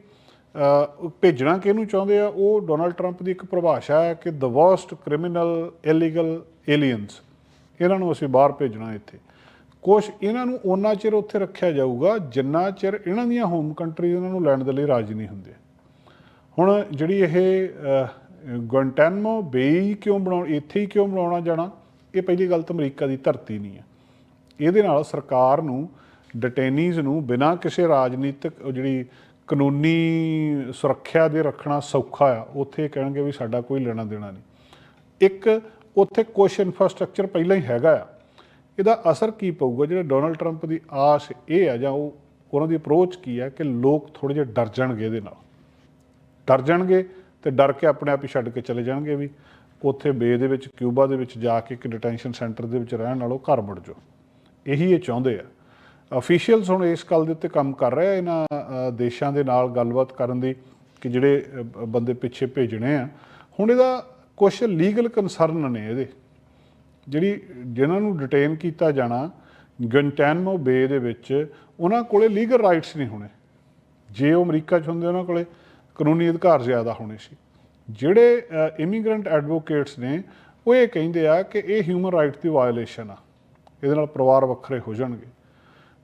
ਭੇਜਣਾ ਕਿਹਨੂੰ ਚਾਹੁੰਦੇ ਆ? ਉਹ ਡੋਨਲਡ ਟਰੰਪ ਦੀ ਇੱਕ ਪਰਿਭਾਸ਼ਾ ਹੈ ਕਿ the worst criminal illegal aliens ਇਹਨਾਂ ਨੂੰ ਅਸੀਂ ਬਾਹਰ ਭੇਜਣਾ ਇੱਥੇ। ਕੁਛ ਇਹਨਾਂ ਨੂੰ ਉਹਨਾਂ ਚਿਰ ਉੱਥੇ ਰੱਖਿਆ ਜਾਊਗਾ ਜਿੰਨਾ ਚਿਰ ਇਹਨਾਂ ਦੀਆਂ ਹੋਮ ਕੰਟਰੀਜ਼ ਇਹਨਾਂ ਨੂੰ ਲੈਣ ਦੇ ਲਈ ਰਾਜੀ ਨਹੀਂ ਹੁੰਦੇ। ਹੁਣ ਜਿਹੜੀ ਇਹ ਗੁਆਂਟੈਨਮੋ ਬੇਈ ਕਿਉਂ ਬਣਾਉਣ, ਇੱਥੇ ਹੀ ਕਿਉਂ ਬਣਾਉਣਾ ਜਾਣਾ? ਇਹ ਪਹਿਲੀ ਗੱਲ ਤਾਂ ਅਮਰੀਕਾ ਦੀ ਧਰਤੀ ਨਹੀਂ ਹੈ। ਇਹਦੇ ਨਾਲ ਸਰਕਾਰ ਨੂੰ ਡਿਟੇਨੀਜ਼ ਨੂੰ ਬਿਨਾਂ ਕਿਸੇ ਰਾਜਨੀਤਿਕ ਜਿਹੜੀ ਕਾਨੂੰਨੀ ਸੁਰੱਖਿਆ ਦੇ ਰੱਖਣਾ ਸੌਖਾ ਆ, ਉੱਥੇ ਇਹ ਕਹਿਣਗੇ ਵੀ ਸਾਡਾ ਕੋਈ ਲੈਣਾ ਦੇਣਾ ਨਹੀਂ। ਇੱਕ, ਉੱਥੇ ਕੁਛ ਇਨਫਰਾਸਟ੍ਰਕਚਰ ਪਹਿਲਾਂ ਹੀ ਹੈਗਾ ਆ। ਇਹਦਾ ਅਸਰ ਕੀ ਪਊਗਾ? ਜਿਹੜਾ ਡੋਨਲਡ ਟਰੰਪ ਦੀ ਆਸ ਇਹ ਆ ਜਾਂ ਉਹ, ਉਹਨਾਂ ਦੀ ਅਪਰੋਚ ਕੀ ਹੈ ਕਿ ਲੋਕ ਥੋੜੇ ਜਿਹਾ ਡਰ ਜਾਣਗੇ ਇਹਦੇ ਨਾਲ। ਡਰ ਜਾਣਗੇ ਤੇ ਡਰ ਕੇ ਆਪਣੇ ਆਪ ਹੀ ਛੱਡ ਕੇ ਚਲੇ ਜਾਣਗੇ ਵੀ, ਉੱਥੇ ਬੇ ਦੇ ਵਿੱਚ, ਕਿਊਬਾ ਦੇ ਵਿੱਚ ਜਾ ਕੇ ਇੱਕ ਡਿਟੈਂਸ਼ਨ ਸੈਂਟਰ ਦੇ ਵਿੱਚ ਰਹਿਣ ਨਾਲੋਂ ਘਰ ਮੁੜ ਜਾਓ। ਇਹੀ ਇਹ ਚਾਹੁੰਦੇ ਆ। ਅਫੀਸ਼ੀਅਲਸ ਹੁਣ ਇਸ ਗੱਲ ਦੇ ਉੱਤੇ ਕੰਮ ਕਰ ਰਹੇ ਆ, ਇਹਨਾਂ ਦੇਸ਼ਾਂ ਦੇ ਨਾਲ ਗੱਲਬਾਤ ਕਰਨ ਦੀ ਕਿ ਜਿਹੜੇ ਬੰਦੇ ਪਿੱਛੇ ਭੇਜਣੇ ਆ। ਹੁਣ ਇਹਦਾ ਕੁਝ ਲੀਗਲ ਕਨਸਰਨ ਨੇ ਇਹਦੇ। ਜਿਹੜੀ ਜਿਨ੍ਹਾਂ ਨੂੰ ਡਿਟੇਨ ਕੀਤਾ ਜਾਣਾ ਗੰਟੈਨਮੋ ਬੇ ਦੇ ਵਿੱਚ, ਉਹਨਾਂ ਕੋਲੇ ਲੀਗਲ ਰਾਈਟਸ ਨਹੀਂ ਹੋਣੇ। ਜੇ ਉਹ ਅਮਰੀਕਾ 'ਚ ਹੁੰਦੇ, ਉਹਨਾਂ ਕੋਲੇ ਕਾਨੂੰਨੀ ਅਧਿਕਾਰ ਜ਼ਿਆਦਾ ਹੋਣੇ ਸੀ। ਜਿਹੜੇ ਇਮੀਗ੍ਰੈਂਟ ਐਡਵੋਕੇਟਸ ਨੇ, ਉਹ ਇਹ ਕਹਿੰਦੇ ਆ ਕਿ ਇਹ ਹਿਊਮਨ ਰਾਈਟ ਦੀ ਵਾਇਓਲੇਸ਼ਨ ਆ। ਇਹਦੇ ਨਾਲ ਪਰਿਵਾਰ ਵੱਖਰੇ ਹੋ ਜਾਣਗੇ।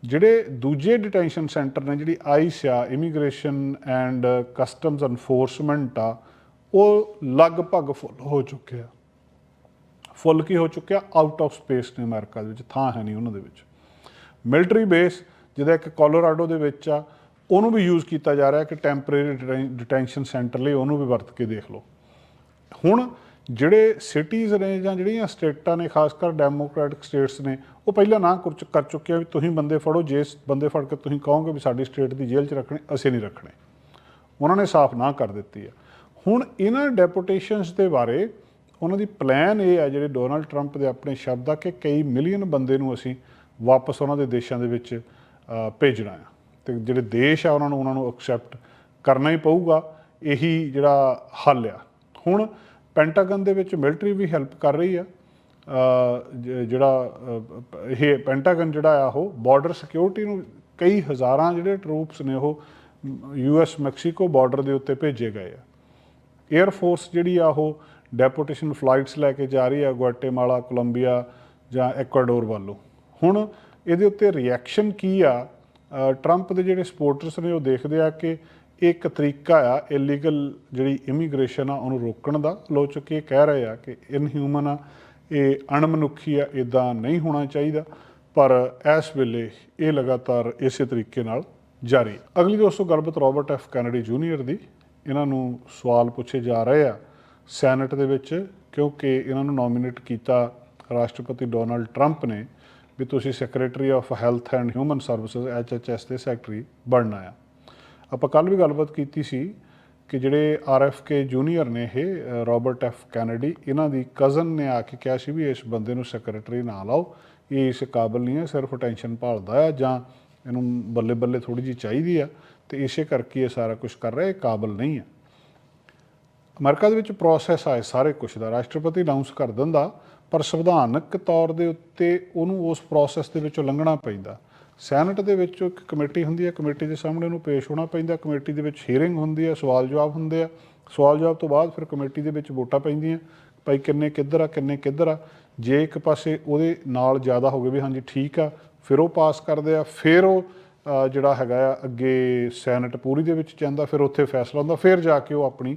ਜਿਹੜੇ ਦੂਜੇ ਡਿਟੈਂਸ਼ਨ ਸੈਂਟਰ ਨੇ ਜਿਹੜੀ ਆਈਸ ਆ ਇਮੀਗ੍ਰੇਸ਼ਨ ਐਂਡ ਕਸਟਮਸ ਐਨਫੋਰਸਮੈਂਟ ਆ, ਉਹ ਲਗਭਗ ਫੁੱਲ ਹੋ ਚੁੱਕੇ ਆ। ਫੁੱਲ ਕੀ ਹੋ ਚੁੱਕਿਆ ਆਊਟ ਆਫ ਸਪੇਸ ਨੇ ਅਮਰੀਕਾ ਦੇ ਵਿੱਚ, ਥਾਂ ਹੈ ਨਹੀਂ ਉਹਨਾਂ ਦੇ ਵਿੱਚ। ਮਿਲਟਰੀ ਬੇਸ ਜਿਹਦਾ ਇੱਕ ਕੋਲੋਰਾਡੋ ਦੇ ਵਿੱਚ ਆ, ਉਹਨੂੰ ਵੀ ਯੂਜ਼ ਕੀਤਾ ਜਾ ਰਿਹਾ ਕਿ ਟੈਂਪਰੇਰੀ ਡਿਟੈਂਸ਼ਨ ਸੈਂਟਰ ਲਈ ਉਹਨੂੰ ਵੀ ਵਰਤ ਕੇ ਦੇਖ ਲਓ। ਹੁਣ ਜਿਹੜੇ ਸਿਟੀਜ਼ ਨੇ ਜਾਂ ਜਿਹੜੀਆਂ ਸਟੇਟਾਂ ਨੇ, ਖਾਸ ਕਰ ਡੈਮੋਕ੍ਰੈਟਿਕ ਸਟੇਟਸ ਨੇ, ਉਹ ਪਹਿਲਾਂ ਨਾ ਕਰ ਕਰ ਚੁੱਕੇ ਆ ਵੀ ਤੁਸੀਂ ਬੰਦੇ ਫੜੋ, ਜੇ ਬੰਦੇ ਫੜ ਕੇ ਤੁਸੀਂ ਕਹੋਗੇ ਵੀ ਸਾਡੀ ਸਟੇਟ ਦੀ ਜੇਲ੍ਹ 'ਚ ਰੱਖਣੇ, ਅਸੀਂ ਨਹੀਂ ਰੱਖਣੇ। ਉਹਨਾਂ ਨੇ ਸਾਫ਼ ਨਾ ਕਰ ਦਿੱਤੀ ਆ। ਹੁਣ ਇਹਨਾਂ ਡੈਪੂਟੇਸ਼ਨਸ ਦੇ ਬਾਰੇ ਉਹਨਾਂ ਦੀ ਪਲਾਨ ਇਹ ਆ, ਜਿਹੜੇ ਡੋਨਲਡ ਟਰੰਪ ਦੇ ਆਪਣੇ ਸ਼ਬਦ ਆ, ਕਿ ਕਈ ਮਿਲੀਅਨ ਬੰਦੇ ਨੂੰ ਅਸੀਂ ਵਾਪਸ ਉਹਨਾਂ ਦੇ ਦੇਸ਼ਾਂ ਦੇ ਵਿੱਚ ਭੇਜਣਾ ਆ। ਤੇ ਜਿਹੜੇ ਦੇਸ਼ ਆ, ਉਹਨਾਂ ਨੂੰ ਉਹਨਾਂ ਨੂੰ ਐਕਸੈਪਟ ਕਰਨਾ ਹੀ ਪਊਗਾ। ਇਹੀ ਜਿਹੜਾ ਹੱਲ ਆ। ਹੁਣ ਪੈਂਟਾਗਨ ਦੇ ਵਿੱਚ ਮਿਲਟਰੀ ਵੀ ਹੈਲਪ ਕਰ ਰਹੀ ਆ। ਜਿਹੜਾ ਇਹ ਪੈਂਟਾਗਨ ਜਿਹੜਾ ਆ, ਉਹ ਬਾਰਡਰ ਸਿਕਿਉਰਿਟੀ ਨੂੰ ਕਈ ਹਜ਼ਾਰਾਂ ਜਿਹੜੇ ਟਰੂਪਸ ਨੇ, ਉਹ ਯੂ ਐਸ ਮੈਕਸੀਕੋ ਬਾਰਡਰ ਦੇ ਉੱਤੇ ਭੇਜੇ ਗਏ ਆ। 에ਅਰ ਫੋਰਸ ਜਿਹੜੀ ਆ, ਉਹ ਡੈਪੂਟੇਸ਼ਨ ਫਲਾਈਟਸ ਲੈ ਕੇ ਜਾ ਰਹੀ ਆ ਗੁਆਟੇਮਾਲਾ ਕੋਲੰਬੀਆ ਜਾਂ ਐਕਵਾਡੋਰ ਵੱਲੋਂ। ਹੁਣ ਇਹਦੇ ਉੱਤੇ ਰਿਐਕਸ਼ਨ ਕੀ ਆ? ਟਰੰਪ ਦੇ ਜਿਹੜੇ ਸਪੋਰਟਰਸ ਨੇ, ਉਹ ਦੇਖਦੇ ਆ ਕਿ ਇਹ ਇੱਕ ਤਰੀਕਾ ਆ ਇਲੀਗਲ ਜਿਹੜੀ ਇਮੀਗ੍ਰੇਸ਼ਨ ਆ, ਉਹਨੂੰ ਰੋਕਣ ਦਾ। ਆਲੋਚਕ ਇਹ ਕਹਿ ਰਹੇ ਆ ਕਿ ਇਨਹਿਊਮਨ ਆ, ਇਹ ਅਣਮਨੁੱਖੀ ਆ ਇਦਾਂ ਨਹੀਂ ਹੋਣਾ ਚਾਹੀਦਾ। ਪਰ ਇਸ ਵੇਲੇ ਇਹ ਲਗਾਤਾਰ ਇਸੇ ਤਰੀਕੇ ਨਾਲ ਜਾਰੀ। ਅਗਲੀ ਦੋਸਤੋ, ਗੱਲਬਾਤ ਰਾਬਰਟ ਐਫ ਕੈਨੇਡੀ ਜੂਨੀਅਰ ਦੀ। ਇਹਨਾਂ ਨੂੰ ਸਵਾਲ ਪੁੱਛੇ ਜਾ ਰਹੇ ਆ ਸੈਨੇਟ ਦੇ ਵਿੱਚ, ਕਿਉਂਕਿ ਇਹਨਾਂ ਨੂੰ ਨੋਮੀਨੇਟ ਕੀਤਾ ਰਾਸ਼ਟਰਪਤੀ ਡੋਨਲਡ ਟਰੰਪ ਨੇ ਵੀ ਤੁਸੀਂ secretary of health and human services HHS ਦੇ ਸੈਕਟਰੀ ਬਣਨਾ ਆ। ਆਪਾਂ ਕੱਲ ਵੀ ਗੱਲਬਾਤ ਕੀਤੀ ਸੀ ਕਿ ਜਿਹੜੇ ਆਰਐਫਕੇ ਜੂਨੀਅਰ ਨੇ ਇਹ ਅ, ਰਾਬਰਟ ਐਫ ਕੈਨੇਡੀ ਇਹਨਾਂ ਦੀ ਕਜ਼ਨ ਨੇ ਆ ਕੇ ਕਿਹਾ ਸੀ ਵੀ ਇਸ ਬੰਦੇ ਨੂੰ ਸੈਕਟਰੀ ਨਾ ਲਾਓ। ਇਹ ਇਸ ਕਾਬਲ ਨਹੀਂ ਹੈ ਸਿਰਫ ਟੈਨਸ਼ਨ ਭਾਲਦਾ ਆ ਜਾਂ ਇਹਨੂੰ ਬੱਲੇ ਬੱਲੇ ਥੋੜੀ ਜੀ ਚਾਹੀਦੀ ਆ ਤੇ ਇਸੇ ਕਰਕੇ ਇਹ ਸਾਰਾ ਕੁਝ ਕਰ ਰਿਹਾ ਇਹ ਕਾਬਲ ਨਹੀਂ ਹੈ। ਅਮਰੀਕਾ ਦੇ ਵਿੱਚ ਪ੍ਰੋਸੈਸ ਆਏ ਸਾਰੇ ਕੁਝ ਦਾ ਰਾਸ਼ਟਰਪਤੀ ਅਨਾਉਂਸ ਕਰ ਦਿੰਦਾ ਪਰ ਸੰਵਿਧਾਨਕ ਤੌਰ ਦੇ ਉੱਤੇ ਉਹਨੂੰ ਉਸ ਪ੍ਰੋਸੈਸ ਦੇ ਵਿੱਚੋਂ ਲੰਘਣਾ ਪੈਂਦਾ। ਸੈਨੇਟ ਦੇ ਵਿੱਚ ਇੱਕ ਕਮੇਟੀ ਹੁੰਦੀ ਹੈ, ਕਮੇਟੀ ਦੇ ਸਾਹਮਣੇ ਉਹਨੂੰ ਪੇਸ਼ ਹੋਣਾ ਪੈਂਦਾ, ਕਮੇਟੀ ਦੇ ਵਿੱਚ ਹੀਅਰਿੰਗ ਹੁੰਦੀ ਹੈ, ਸਵਾਲ ਜਵਾਬ ਹੁੰਦੇ ਆ। ਸਵਾਲ ਜਵਾਬ ਤੋਂ ਬਾਅਦ ਫਿਰ ਕਮੇਟੀ ਦੇ ਵਿੱਚ ਵੋਟਾਂ ਪੈਂਦੀਆਂ, ਭਾਈ ਕਿੰਨੇ ਕਿੱਧਰ ਆ, ਕਿੰਨੇ ਕਿੱਧਰ ਆ। ਜੇ ਇੱਕ ਪਾਸੇ ਉਹਦੇ ਨਾਲ ਜ਼ਿਆਦਾ ਹੋਵੇ ਵੀ ਹਾਂਜੀ ਠੀਕ ਆ, ਫਿਰ ਉਹ ਪਾਸ ਕਰਦੇ ਆ, ਫਿਰ ਉਹ ਜਿਹੜਾ ਹੈਗਾ ਆ, ਅੱਗੇ ਸੈਨੇਟ ਪੂਰੀ ਦੇ ਵਿੱਚ ਜਾਂਦਾ ਫਿਰ ਉੱਥੇ ਫੈਸਲਾ ਹੁੰਦਾ, ਫਿਰ ਜਾ ਕੇ ਉਹ ਆਪਣੀ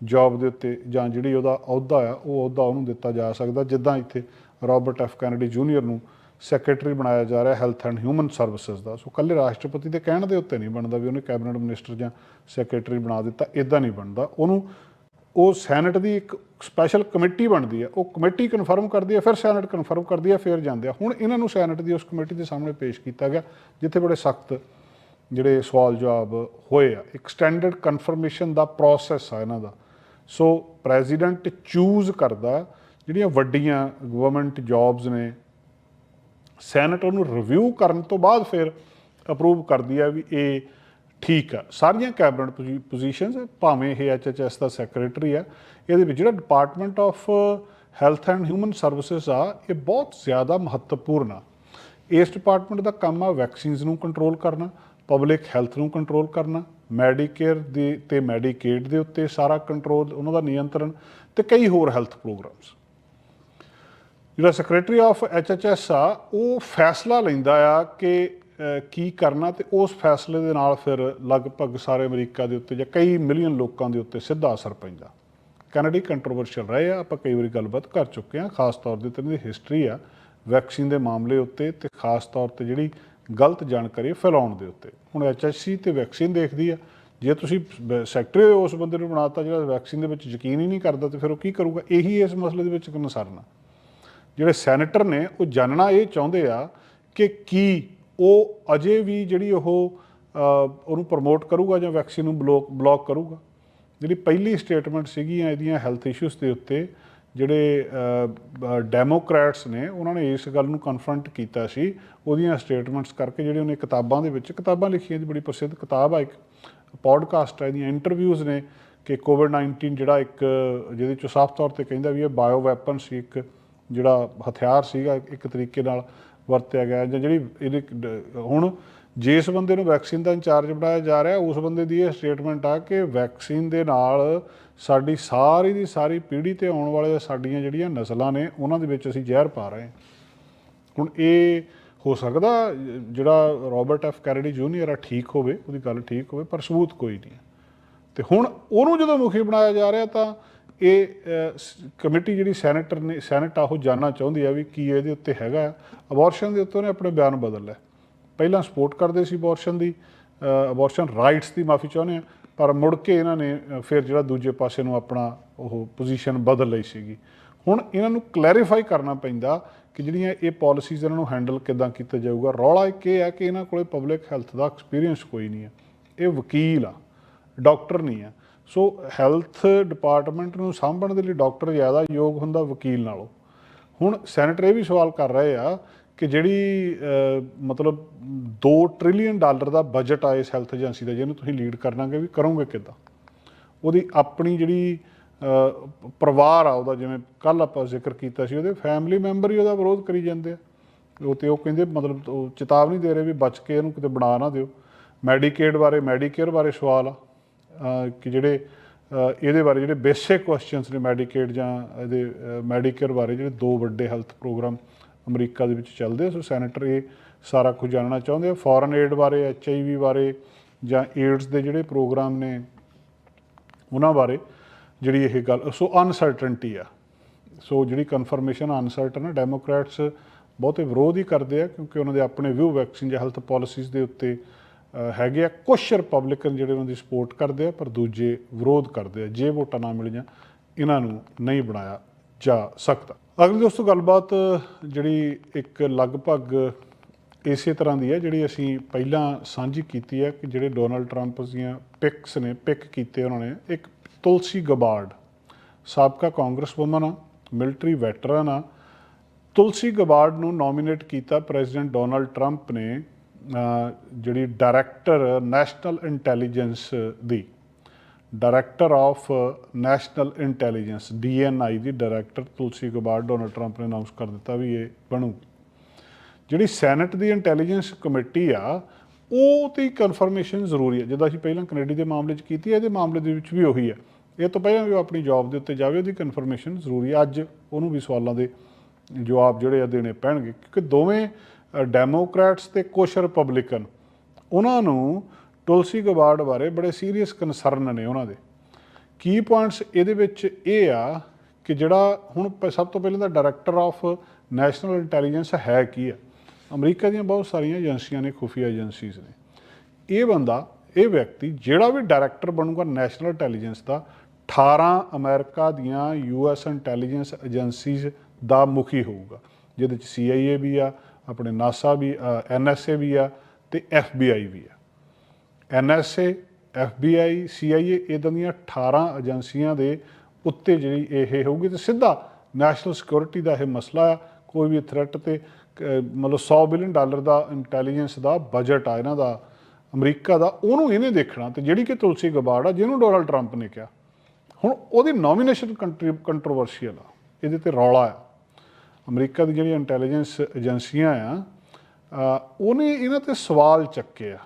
ਜੌਬ ਦੇ ਉੱਤੇ ਜਾਂ ਜਿਹੜੀ ਉਹਦਾ ਅਹੁਦਾ ਆ, ਉਹ ਅਹੁਦਾ ਉਹਨੂੰ ਦਿੱਤਾ ਜਾ ਸਕਦਾ, ਜਿੱਦਾਂ ਇੱਥੇ ਰਾਬਰਟ ਐਫ ਕੈਨੇਡੀ ਜੂਨੀਅਰ ਨੂੰ ਸੈਕਟਰੀ ਬਣਾਇਆ ਜਾ ਰਿਹਾ ਹੈਲਥ ਐਂਡ ਹਿਊਮਨ ਸਰਵਿਸਿਜ਼ ਦਾ। ਸੋ ਕੱਲੇ ਰਾਸ਼ਟਰਪਤੀ ਦੇ ਕਹਿਣ ਦੇ ਉੱਤੇ ਨਹੀਂ ਬਣਦਾ ਵੀ ਉਹਨੇ ਕੈਬਨਿਟ ਮਿਨਿਸਟਰ ਜਾਂ ਸੈਕਟਰੀ ਬਣਾ ਦਿੱਤਾ ਇਦਾਂ ਨਹੀਂ ਬਣਦਾ। ਉਹਨੂੰ ਉਹ ਸੈਨੇਟ ਦੀ ਇੱਕ ਸਪੈਸ਼ਲ ਕਮੇਟੀ ਬਣਦੀ ਹੈ। ਉਹ ਕਮੇਟੀ ਕਨਫਰਮ ਕਰਦੀ ਹੈ, ਫਿਰ ਸੈਨੇਟ ਕਨਫਰਮ ਕਰਦੀ ਹੈ, ਫਿਰ ਜਾਂਦੇ ਆ। ਹੁਣ ਇਹਨਾਂ ਨੂੰ ਸੈਨੇਟ ਦੀ ਉਸ ਕਮੇਟੀ ਦੇ ਸਾਹਮਣੇ ਪੇਸ਼ ਕੀਤਾ ਗਿਆ, ਜਿੱਥੇ ਬੜੇ ਸਖਤ ਜਿਹੜੇ ਸਵਾਲ ਜਵਾਬ ਹੋਏ ਆ। ਇੱਕ ਸਟੈਂਡਰਡ ਕਨਫਰਮੇਸ਼ਨ ਦਾ ਪ੍ਰੋਸੈਸ ਆ ਇਹਨਾਂ ਦਾ। ਸੋ ਪ੍ਰੈਜ਼ੀਡੈਂਟ ਚੂਜ਼ ਕਰਦਾ, ਜਿਹੜੀਆਂ ਵੱਡੀਆਂ ਗਵਰਨਮੈਂਟ ਜੌਬਸ ਨੇ ਸੈਨੇਟ ਉਹਨੂੰ ਰਿਵਿਊ ਕਰਨ ਤੋਂ ਬਾਅਦ ਫਿਰ ਅਪਰੂਵ ਕਰਦੀ ਹੈ ਵੀ ਇਹ ਠੀਕ ਆ। ਸਾਰੀਆਂ ਕੈਬਨਿਟ ਪੋਜੀਸ਼ਨਸ ਭਾਵੇਂ ਇਹ ਐਚਐਚਐਸ ਦਾ ਸੈਕਟਰੀ ਆ, ਇਹਦੇ ਵਿੱਚ ਜਿਹੜਾ department of health and human services ਆ, ਇਹ ਬਹੁਤ ਜ਼ਿਆਦਾ ਮਹੱਤਵਪੂਰਨ ਆ। ਇਸ ਡਿਪਾਰਟਮੈਂਟ ਦਾ ਕੰਮ ਆ ਵੈਕਸੀਨਸ ਨੂੰ ਕੰਟਰੋਲ ਕਰਨਾ ਪਬਲਿਕ ਹੈਲਥ ਨੂੰ ਕੰਟਰੋਲ ਕਰਨਾ ਮੈਡੀਕੇਅਰ ਦੇ ਤੇ ਮੈਡੀਕੇਡ ਦੇ ਉੱਤੇ ਸਾਰਾ ਕੰਟਰੋਲ ਉਹਨਾਂ ਦਾ ਨਿਯੰਤਰਣ ਤੇ ਕਈ ਹੋਰ ਹੈਲਥ ਪ੍ਰੋਗਰਾਮਸ ਜਿਹੜਾ ਸੈਕਟਰੀ ਆਫ ਐਚਐਚਐਸ ਆ, ਉਹ ਫੈਸਲਾ ਲੈਂਦਾ ਆ ਕਿ ਕੀ ਕਰਨਾ ਤੇ ਉਸ ਫੈਸਲੇ ਦੇ ਨਾਲ ਫਿਰ ਲਗਭਗ ਸਾਰੇ ਅਮਰੀਕਾ ਦੇ ਉੱਤੇ ਜਾਂ ਕਈ ਮਿਲੀਅਨ ਲੋਕਾਂ ਦੇ ਉੱਤੇ ਸਿੱਧਾ ਅਸਰ ਪੈਂਦਾ। ਕੈਨੇਡੀ ਕੰਟਰੋਵਰਸ਼ੀਅਲ ਰਹੇ ਆ, ਆਪਾਂ ਕਈ ਵਾਰੀ ਗੱਲਬਾਤ ਕਰ ਚੁੱਕੇ ਹਾਂ। ਖਾਸ ਤੌਰ ਤੇ ਇਹਨਾਂ ਦੀ ਹਿਸਟਰੀ ਆ ਵੈਕਸੀਨ ਦੇ ਮਾਮਲੇ ਉੱਤੇ ਤੇ ਖਾਸ ਤੌਰ ਤੇ ਜਿਹੜੀ ਗਲਤ ਜਾਣਕਾਰੀ ਫੈਲਾਉਣ ਦੇ ਉੱਤੇ। ਹੁਣ ਐਚਐਸਸੀ ਤੇ ਵੈਕਸੀਨ ਦੇਖਦੀ ਆ। ਜੇ ਤੁਸੀਂ ਸੈਕਟਰੀ ਉਸ ਬੰਦੇ ਨੂੰ ਬਣਾਤਾ ਜਿਹੜਾ ਵੈਕਸੀਨ ਦੇ ਵਿੱਚ ਯਕੀਨ ਹੀ ਨਹੀਂ ਕਰਦਾ ਤੇ ਫਿਰ ਉਹ ਕੀ ਕਰੂਗਾ? ਇਹੀ ਇਸ ਮਸਲੇ ਦੇ ਵਿੱਚ ਕਨਸਰਨ ਆ। ਜਿਹੜੇ ਸੈਨੇਟਰ ਨੇ, ਉਹ ਜਾਣਨਾ ਇਹ ਚਾਹੁੰਦੇ ਆ ਕਿ ਕੀ ਉਹ ਅਜੇ ਵੀ ਜਿਹੜੀ ਉਹ ਉਹਨੂੰ ਪ੍ਰਮੋਟ ਕਰੂਗਾ ਜਾਂ ਵੈਕਸੀਨ ਨੂੰ ਬਲੌਕ ਬਲੌਕ ਕਰੂਗਾ? ਜਿਹੜੀ ਪਹਿਲੀ ਸਟੇਟਮੈਂਟ ਸੀਗੀਆਂ ਇਹਦੀਆਂ ਹੈਲਥ ਇਸ਼ੂਸ ਦੇ ਉੱਤੇ, ਜਿਹੜੇ ਡੈਮੋਕ੍ਰੈਟਸ ਨੇ, ਉਹਨਾਂ ਨੇ ਇਸ ਗੱਲ ਨੂੰ ਕਨਫਰੰਟ ਕੀਤਾ ਸੀ, ਉਹਦੀਆਂ ਸਟੇਟਮੈਂਟਸ ਕਰਕੇ, ਜਿਹੜੇ ਉਹਨੇ ਕਿਤਾਬਾਂ ਦੇ ਵਿੱਚ, ਕਿਤਾਬਾਂ ਲਿਖੀਆਂ ਦੀ ਬੜੀ ਪ੍ਰਸਿੱਧ ਕਿਤਾਬ ਆ ਇੱਕ ਪੋਡਕਾਸਟ ਆ, ਇਹਦੀਆਂ ਇੰਟਰਵਿਊਜ਼ ਨੇ ਕਿ ਕੋਵਿਡ-19 ਜਿਹੜਾ ਇੱਕ, ਜਿਹਦੇ ਚ ਸਾਫ਼ ਤੌਰ ਤੇ ਕਹਿੰਦਾ ਵੀ ਇਹ ਬਾਇਓ ਵੈਪਨ ਸੀ, ਇੱਕ ਜਿਹੜਾ ਹਥਿਆਰ ਸੀਗਾ ਇੱਕ ਤਰੀਕੇ ਨਾਲ ਵਰਤਿਆ ਗਿਆ ਜਾਂ ਜਿਹੜੀ ਇਹਦੇ ਹੁਣ ਜਿਸ ਬੰਦੇ ਨੂੰ ਵੈਕਸੀਨ ਦਾ ਇੰਚਾਰਜ ਬਣਾਇਆ ਜਾ ਰਿਹਾ, ਉਸ ਬੰਦੇ ਦੀ ਇਹ ਸਟੇਟਮੈਂਟ ਆ ਕਿ ਵੈਕਸੀਨ ਦੇ ਨਾਲ ਸਾਡੀ ਸਾਰੀ ਦੀ ਸਾਰੀ ਪੀੜ੍ਹੀ ਤੇ ਆਉਣ ਵਾਲੇ ਸਾਡੀਆਂ ਜਿਹੜੀਆਂ ਨਸਲਾਂ ਨੇ, ਉਹਨਾਂ ਦੇ ਵਿੱਚ ਅਸੀਂ ਜ਼ਹਿਰ ਪਾ ਰਹੇ ਹਾਂ ਹੁਣ ਇਹ ਹੋ ਸਕਦਾ ਜਿਹੜਾ ਰਾਬਰਟ ਐਫ ਕੈਨੇਡੀ ਜੂਨੀਅਰ ਆ, ਠੀਕ ਹੋਵੇ, ਉਹਦੀ ਗੱਲ ਠੀਕ ਹੋਵੇ, ਪਰ ਸਬੂਤ ਕੋਈ ਨਹੀਂ ਹੈ। ਤੇ ਹੁਣ ਉਹਨੂੰ ਜਦੋਂ ਮੁਖੀ ਬਣਾਇਆ ਜਾ ਰਿਹਾ ਤਾਂ ਇਹ ਕਮੇਟੀ ਜਿਹੜੀ ਸੈਨੇਟਰ ਨੇ, ਸੈਨੇਟ ਆ, ਉਹ ਜਾਨਣਾ ਚਾਹੁੰਦੀ ਆ ਵੀ ਕੀ ਇਹਦੇ ਉੱਤੇ ਹੈਗਾ। ਅਬੋਰਸ਼ਨ ਦੇ ਉੱਤੇ ਉਹਨੇ ਆਪਣੇ ਬਿਆਨ ਬਦਲ ਲਏ। ਪਹਿਲਾਂ ਸਪੋਰਟ ਕਰਦੇ ਸੀ ਅਬੋਰਸ਼ਨ ਦੀ ਅਬੋਰਸ਼ਨ ਰਾਈਟਸ ਦੀ ਮਾਫੀ ਚਾਹੁੰਦੇ ਆ, ਪਰ ਮੁੜ ਕੇ ਇਹਨਾਂ ਨੇ ਫਿਰ ਜਿਹੜਾ ਦੂਜੇ ਪਾਸੇ ਨੂੰ ਆਪਣਾ ਉਹ ਪੋਜੀਸ਼ਨ ਬਦਲ ਲਈ ਸੀਗੀ। ਹੁਣ ਇਹਨਾਂ ਨੂੰ ਕਲੈਰੀਫਾਈ ਕਰਨਾ ਪੈਂਦਾ ਕਿ ਜਿਹੜੀਆਂ ਇਹ ਪਾਲਿਸੀਜ਼ ਇਹਨਾਂ ਨੂੰ ਹੈਂਡਲ ਕਿਦਾਂ ਕੀਤਾ ਜਾਊਗਾ। ਰੌਲਾ ਇੱਕ ਇਹ ਹੈ ਕਿ ਇਹਨਾਂ ਕੋਲੇ ਪਬਲਿਕ ਹੈਲਥ ਦਾ ਐਕਸਪੀਰੀਅੰਸ ਕੋਈ ਨਹੀਂ ਹੈ ਇਹ ਵਕੀਲ ਆ ਡਾਕਟਰ ਨਹੀਂ ਆ। ਸੋ ਹੈਲਥ ਡਿਪਾਰਟਮੈਂਟ ਨੂੰ ਸਾਂਭਣ ਦੇ ਲਈ ਡਾਕਟਰ ਜ਼ਿਆਦਾ ਯੋਗ ਹੁੰਦਾ ਵਕੀਲ ਨਾਲੋਂ। ਹੁਣ ਸੈਨੇਟਰ ਇਹ ਵੀ ਸਵਾਲ ਕਰ ਰਹੇ ਆ ਕਿ ਜਿਹੜੀ ਮਤਲਬ 2 ਟ੍ਰਿਲੀਅਨ ਡਾਲਰ ਦਾ ਬਜਟ ਆ ਇਸ ਹੈਲਥ ਏਜੰਸੀ ਦਾ, ਜਿਹਨੂੰ ਤੁਸੀਂ ਲੀਡ ਕਰਨਾਗੇ ਵੀ ਕਰੋਗੇ ਕਿੱਦਾਂ? ਉਹਦੀ ਆਪਣੀ ਜਿਹੜੀ ਪਰਿਵਾਰ ਆ ਉਹਦਾ, ਜਿਵੇਂ ਕੱਲ ਆਪਾਂ ਜ਼ਿਕਰ ਕੀਤਾ ਸੀ, ਉਹਦੇ ਫੈਮਿਲੀ ਮੈਂਬਰ ਹੀ ਉਹਦਾ ਵਿਰੋਧ ਕਰੀ ਜਾਂਦੇ ਆ। ਉਹ ਤੇ ਉਹ ਕਹਿੰਦੇ ਮਤਲਬ ਉਹ ਚੇਤਾਵਨੀ ਦੇ ਰਹੇ ਵੀ ਬਚ ਕੇ ਇਹਨੂੰ ਕਿਤੇ ਬਣਾ ਨਾ ਦਿਓ। ਮੈਡੀਕੇਡ ਬਾਰੇ, ਮੈਡੀਕੇਅਰ ਬਾਰੇ ਸਵਾਲ ਆ। ਕਿ ਜਿਹੜੇ ਇਹਦੇ ਬਾਰੇ ਜਿਹੜੇ ਬੇਸਿਕ ਕੁਐਸਚਨਸ ਨੇ ਮੈਡੀਕੇਡ ਜਾਂ ਇਹਦੇ ਮੈਡੀਕੇਅਰ ਬਾਰੇ ਜਿਹੜੇ ਦੋ ਵੱਡੇ ਹੈਲਥ ਪ੍ਰੋਗਰਾਮ ਅਮਰੀਕਾ ਦੇ ਵਿੱਚ ਚੱਲਦੇ ਆ, ਸੋ ਸੈਨੇਟਰ ਇਹ ਸਾਰਾ ਕੁਝ ਜਾਣਨਾ ਚਾਹੁੰਦੇ ਆ। ਫੋਰਨ ਏਡ ਬਾਰੇ ਐਚਆਈਵੀ ਬਾਰੇ ਜਾਂ ਏਡਸ ਦੇ ਜਿਹੜੇ ਪ੍ਰੋਗਰਾਮ ਨੇ, ਉਹਨਾਂ ਬਾਰੇ ਜਿਹੜੀ ਇਹ ਗੱਲ, ਸੋ ਅਨਸਰਟਨਟੀ ਆ। ਸੋ ਜਿਹੜੀ ਕਨਫਰਮੇਸ਼ਨ ਅਨਸਰਟਨ ਹੈ ਡੈਮੋਕ੍ਰੈਟਸ ਬਹੁਤੇ ਵਿਰੋਧ ਹੀ ਕਰਦੇ ਆ, ਕਿਉਂਕਿ ਉਹਨਾਂ ਦੇ ਆਪਣੇ ਵਿਊ ਵੈਕਸੀਨ ਜਾਂ ਹੈਲਥ ਪਾਲਿਸੀਜ਼ ਦੇ ਉੱਤੇ ਹੈਗੇ ਆ। ਕੁਝ ਰਿਪਬਲਿਕਨ ਜਿਹੜੇ ਉਹਨਾਂ ਦੀ ਸਪੋਰਟ ਕਰਦੇ ਆ, ਪਰ ਦੂਜੇ ਵਿਰੋਧ ਕਰਦੇ ਆ। ਜੇ ਵੋਟਾਂ ਨਾ ਮਿਲੀਆਂ, ਇਹਨਾਂ ਨੂੰ ਨਹੀਂ ਬਣਾਇਆ ਜਾ ਸਕਦਾ। ਅਗਲੀ ਦੋਸਤੋ, ਗੱਲਬਾਤ ਜਿਹੜੀ ਇੱਕ ਲਗਭਗ ਇਸੇ ਤਰ੍ਹਾਂ ਦੀ ਹੈ, ਜਿਹੜੀ ਅਸੀਂ ਪਹਿਲਾਂ ਸਾਂਝੀ ਕੀਤੀ ਹੈ ਕਿ ਜਿਹੜੇ ਡੋਨਲਡ ਟਰੰਪ ਦੀਆਂ ਪਿਕਸ ਨੇ ਪਿਕ ਕੀਤੇ ਉਹਨਾਂ ਨੇ, ਇੱਕ ਤੁਲਸੀ ਗਬਾਰਡ ਸਾਬਕਾ ਕਾਂਗਰਸ ਕਾਂਗਰਸਵੁਮਨ ਆ ਮਿਲਟਰੀ ਵੈਟਰਨ ਆ। ਤੁਲਸੀ ਗਬਾਰਡ ਨੂੰ ਨੋਮੀਨੇਟ ਕੀਤਾ ਪ੍ਰੈਜ਼ੀਡੈਂਟ ਡੋਨਲਡ ਟਰੰਪ ਨੇ ਜਿਹੜੀ director national intelligence the director of national intelligence DNI the director Tulsi Gabbard Donald Trump ਨੇ ਅਨਾਉਂਸ ਕਰ ਦਿੱਤਾ ਵੀ ਇਹ ਬਣੂਗੀ ਜਿਹੜੀ ਸੈਨੇਟ ਦੀ ਇੰਟੈਲੀਜੈਂਸ ਕਮੇਟੀ ਆ ਉਹ ਤੇ ਕਨਫਰਮੇਸ਼ਨ ਜ਼ਰੂਰੀ ਹੈ ਜਿੱਦਾਂ ਅਸੀਂ ਪਹਿਲਾਂ ਕੈਨੇਡੀ ਦੇ ਮਾਮਲੇ 'ਚ ਕੀਤੀ ਹੈ ਇਹਦੇ ਮਾਮਲੇ ਦੇ ਵਿੱਚ ਵੀ ਉਹੀ ਹੈ ਇਹ ਤੋਂ ਪਹਿਲਾਂ ਵੀ ਉਹ ਆਪਣੀ ਜੌਬ ਦੇ ਉੱਤੇ ਜਾਵੇ, ਉਹਦੀ ਕਨਫਰਮੇਸ਼ਨ ਜ਼ਰੂਰੀ ਹੈ ਅੱਜ ਉਹਨੂੰ ਵੀ ਸਵਾਲਾਂ ਦੇ ਜਵਾਬ ਜਿਹੜੇ ਆ ਦੇਣੇ ਪੈਣਗੇ, ਕਿਉਂਕਿ ਦੋਵੇਂ ਡੈਮੋਕ੍ਰੈਟਸ ਤੇ ਕੁਝ ਰਿਪਬਲਿਕਨ ਉਹਨਾਂ ਨੂੰ ਤੁਲਸੀ ਗਵਾਰਡ ਬਾਰੇ ਬੜੇ ਸੀਰੀਅਸ ਕਨਸਰਨ ਨੇ ਉਹਨਾਂ ਦੇ। ਕੀ ਪੁਆਇੰਟਸ ਇਹਦੇ ਵਿੱਚ ਇਹ ਆ ਕਿ ਜਿਹੜਾ ਹੁਣ ਪ- ਸਭ ਤੋਂ ਪਹਿਲਾਂ ਤਾਂ ਡਾਇਰੈਕਟਰ ਆਫ ਨੈਸ਼ਨਲ ਇੰਟੈਲੀਜੈਂਸ ਹੈ ਕੀ ਆ? ਅਮਰੀਕਾ ਦੀਆਂ ਬਹੁਤ ਸਾਰੀਆਂ ਏਜੰਸੀਆਂ ਨੇ, ਖੁਫੀਆ ਏਜੰਸੀਜ਼ ਨੇ। ਇਹ ਬੰਦਾ, ਇਹ ਵਿਅਕਤੀ ਜਿਹੜਾ ਵੀ ਡਾਇਰੈਕਟਰ ਬਣੂਗਾ ਨੈਸ਼ਨਲ ਇੰਟੈਲੀਜੈਂਸ ਦਾ 18 ਅਮਰੀਕਾ ਦੀਆਂ ਯੂਐਸ ਇੰਟੈਲੀਜੈਂਸ ਏਜੰਸੀਜ਼ ਦਾ ਮੁਖੀ ਹੋਊਗਾ। ਜਿਹਦੇ ਚ CIA ਵੀ ਆ ਆਪਣੇ ਨਾਸਾ ਵੀ ਐਨਐਸਏ ਵੀ ਆ ਤੇ FBI ਵੀ ਆ। ਐਨਐਸਏ ਐਫਬੀਆਈ ਸੀਆਈਏ ਇਦਾਂ ਦੀਆਂ 18 ਏਜੰਸੀਆਂ ਦੇ ਉੱਤੇ ਜਿਹੜੀ ਇਹ ਹੋਊਗੀ ਤੇ ਸਿੱਧਾ ਨੈਸ਼ਨਲ ਸਿਕਿਉਰਿਟੀ ਦਾ ਇਹ ਮਸਲਾ ਆ। ਕੋਈ ਵੀ ਥ੍ਰੈਟ ਤੇ ਮਤਲਬ 100 ਬਿਲੀਅਨ ਡਾਲਰ ਦਾ ਇੰਟੈਲੀਜੈਂਸ ਦਾ ਬਜਟ ਆ ਇਹਨਾਂ ਦਾ, ਅਮਰੀਕਾ ਦਾ, ਉਹਨੂੰ ਇਹਨੇ ਦੇਖਣਾ ਤੇ ਜਿਹੜੀ ਕਿ ਤੁਲਸੀ ਗਬਾਰਡ ਆ, ਜਿਹਨੂੰ ਡੋਨਲਡ ਟਰੰਪ ਨੇ ਕਿਹਾ। ਹੁਣ ਉਹਦੀ ਨੋਮੀਨੇਸ਼ਨ ਕੰਟਰੋਵਰਸ਼ੀਅਲ ਆ, ਇਹਦੇ ਤੇ ਰੌਲਾ ਆ। ਅਮਰੀਕਾ ਦੀ ਜਿਹੜੀ ਇੰਟੈਲੀਜੈਂਸ ਏਜੰਸੀਆਂ ਆ ਉਹਨੇ ਇਹਨਾਂ ਤੇ ਸਵਾਲ ਚੱਕੇ ਆ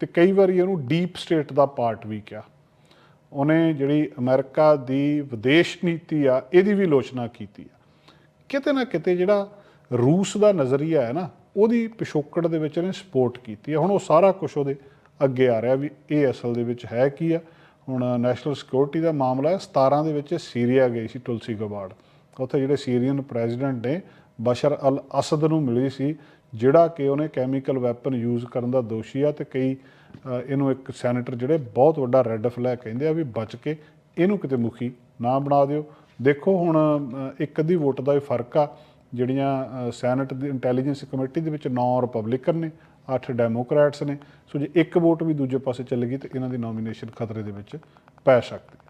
ਤੇ ਕਈ ਵਾਰੀ ਇਹਨੂੰ ਡੀਪ ਸਟੇਟ ਦਾ ਪਾਰਟ ਵੀ ਕਿਹਾ। ਉਹਨੇ ਜਿਹੜੀ ਅਮਰੀਕਾ ਦੀ ਵਿਦੇਸ਼ ਨੀਤੀ ਆ, ਇਹਦੀ ਵੀ ਆਲੋਚਨਾ ਕੀਤੀ ਆ। ਕਿਤੇ ਨਾ ਕਿਤੇ ਜਿਹੜਾ ਰੂਸ ਦਾ ਨਜ਼ਰੀਆ ਹੈ ਨਾ, ਉਹਦੀ ਪਿਛੋਕੜ ਦੇ ਵਿੱਚ ਇਹਨੇ ਸਪੋਰਟ ਕੀਤੀ ਹੈ ਹੁਣ ਉਹ ਸਾਰਾ ਕੁਝ ਉਹਦੇ ਅੱਗੇ ਆ ਰਿਹਾ ਵੀ ਇਹ ਅਸਲ ਦੇ ਵਿੱਚ ਹੈ ਕੀ ਆ। ਹੁਣ ਨੈਸ਼ਨਲ ਸਿਕਿਉਰਿਟੀ ਦਾ ਮਾਮਲਾ ਹੈ 17 ਦੇ ਵਿੱਚ ਸੀਰੀਆ ਗਈ ਸੀ, ਤੁਲਸੀ ਗਵਾੜ ਉੱਥੇ ਜਿਹੜੇ ਸੀਰੀਅਨ ਪ੍ਰੈਜ਼ੀਡੈਂਟ ਨੇ ਬਸ਼ਰ ਅਲ ਅਸਦ ਨੂੰ ਮਿਲੀ ਸੀ ਜਿਹੜਾ ਕਿ ਉਹਨੇ ਕੈਮੀਕਲ ਵੈਪਨ ਯੂਜ਼ ਕਰਨ ਦਾ ਦੋਸ਼ੀ ਆ ਤੇ ਕਈ ਇਹਨੂੰ ਇੱਕ ਸੈਨੇਟਰ ਜਿਹੜੇ ਬਹੁਤ ਵੱਡਾ ਰੈੱਡ ਫਲੈਗ ਕਹਿੰਦੇ ਆ ਵੀ ਬਚ ਕੇ ਇਹਨੂੰ ਕਿਤੇ ਮੁਖੀ ਨਾ ਬਣਾ ਦਿਓ। ਦੇਖੋ ਹੁਣ ਇੱਕ ਅੱਧੀ ਵੋਟ ਦਾ ਹੀ ਫ਼ਰਕ ਆ ਜਿਹੜੀਆਂ ਅ, ਸੈਨੇਟ ਦੀ ਇੰਟੈਲੀਜੈਂਸ ਕਮੇਟੀ ਦੇ ਵਿੱਚ 9 ਰਿਪਬਲਿਕਨ ਨੇ 8 ਡੈਮੋਕ੍ਰੈਟਸ ਨੇ। ਸੋ ਜੇ ਇੱਕ ਵੋਟ ਵੀ ਦੂਜੇ ਪਾਸੇ ਚੱਲ ਗਈ ਤਾਂ ਇਹਨਾਂ ਦੀ ਨੋਮੀਨੇਸ਼ਨ ਖਤਰੇ ਦੇ ਵਿੱਚ ਪੈ ਸਕਦੀ ਹੈ।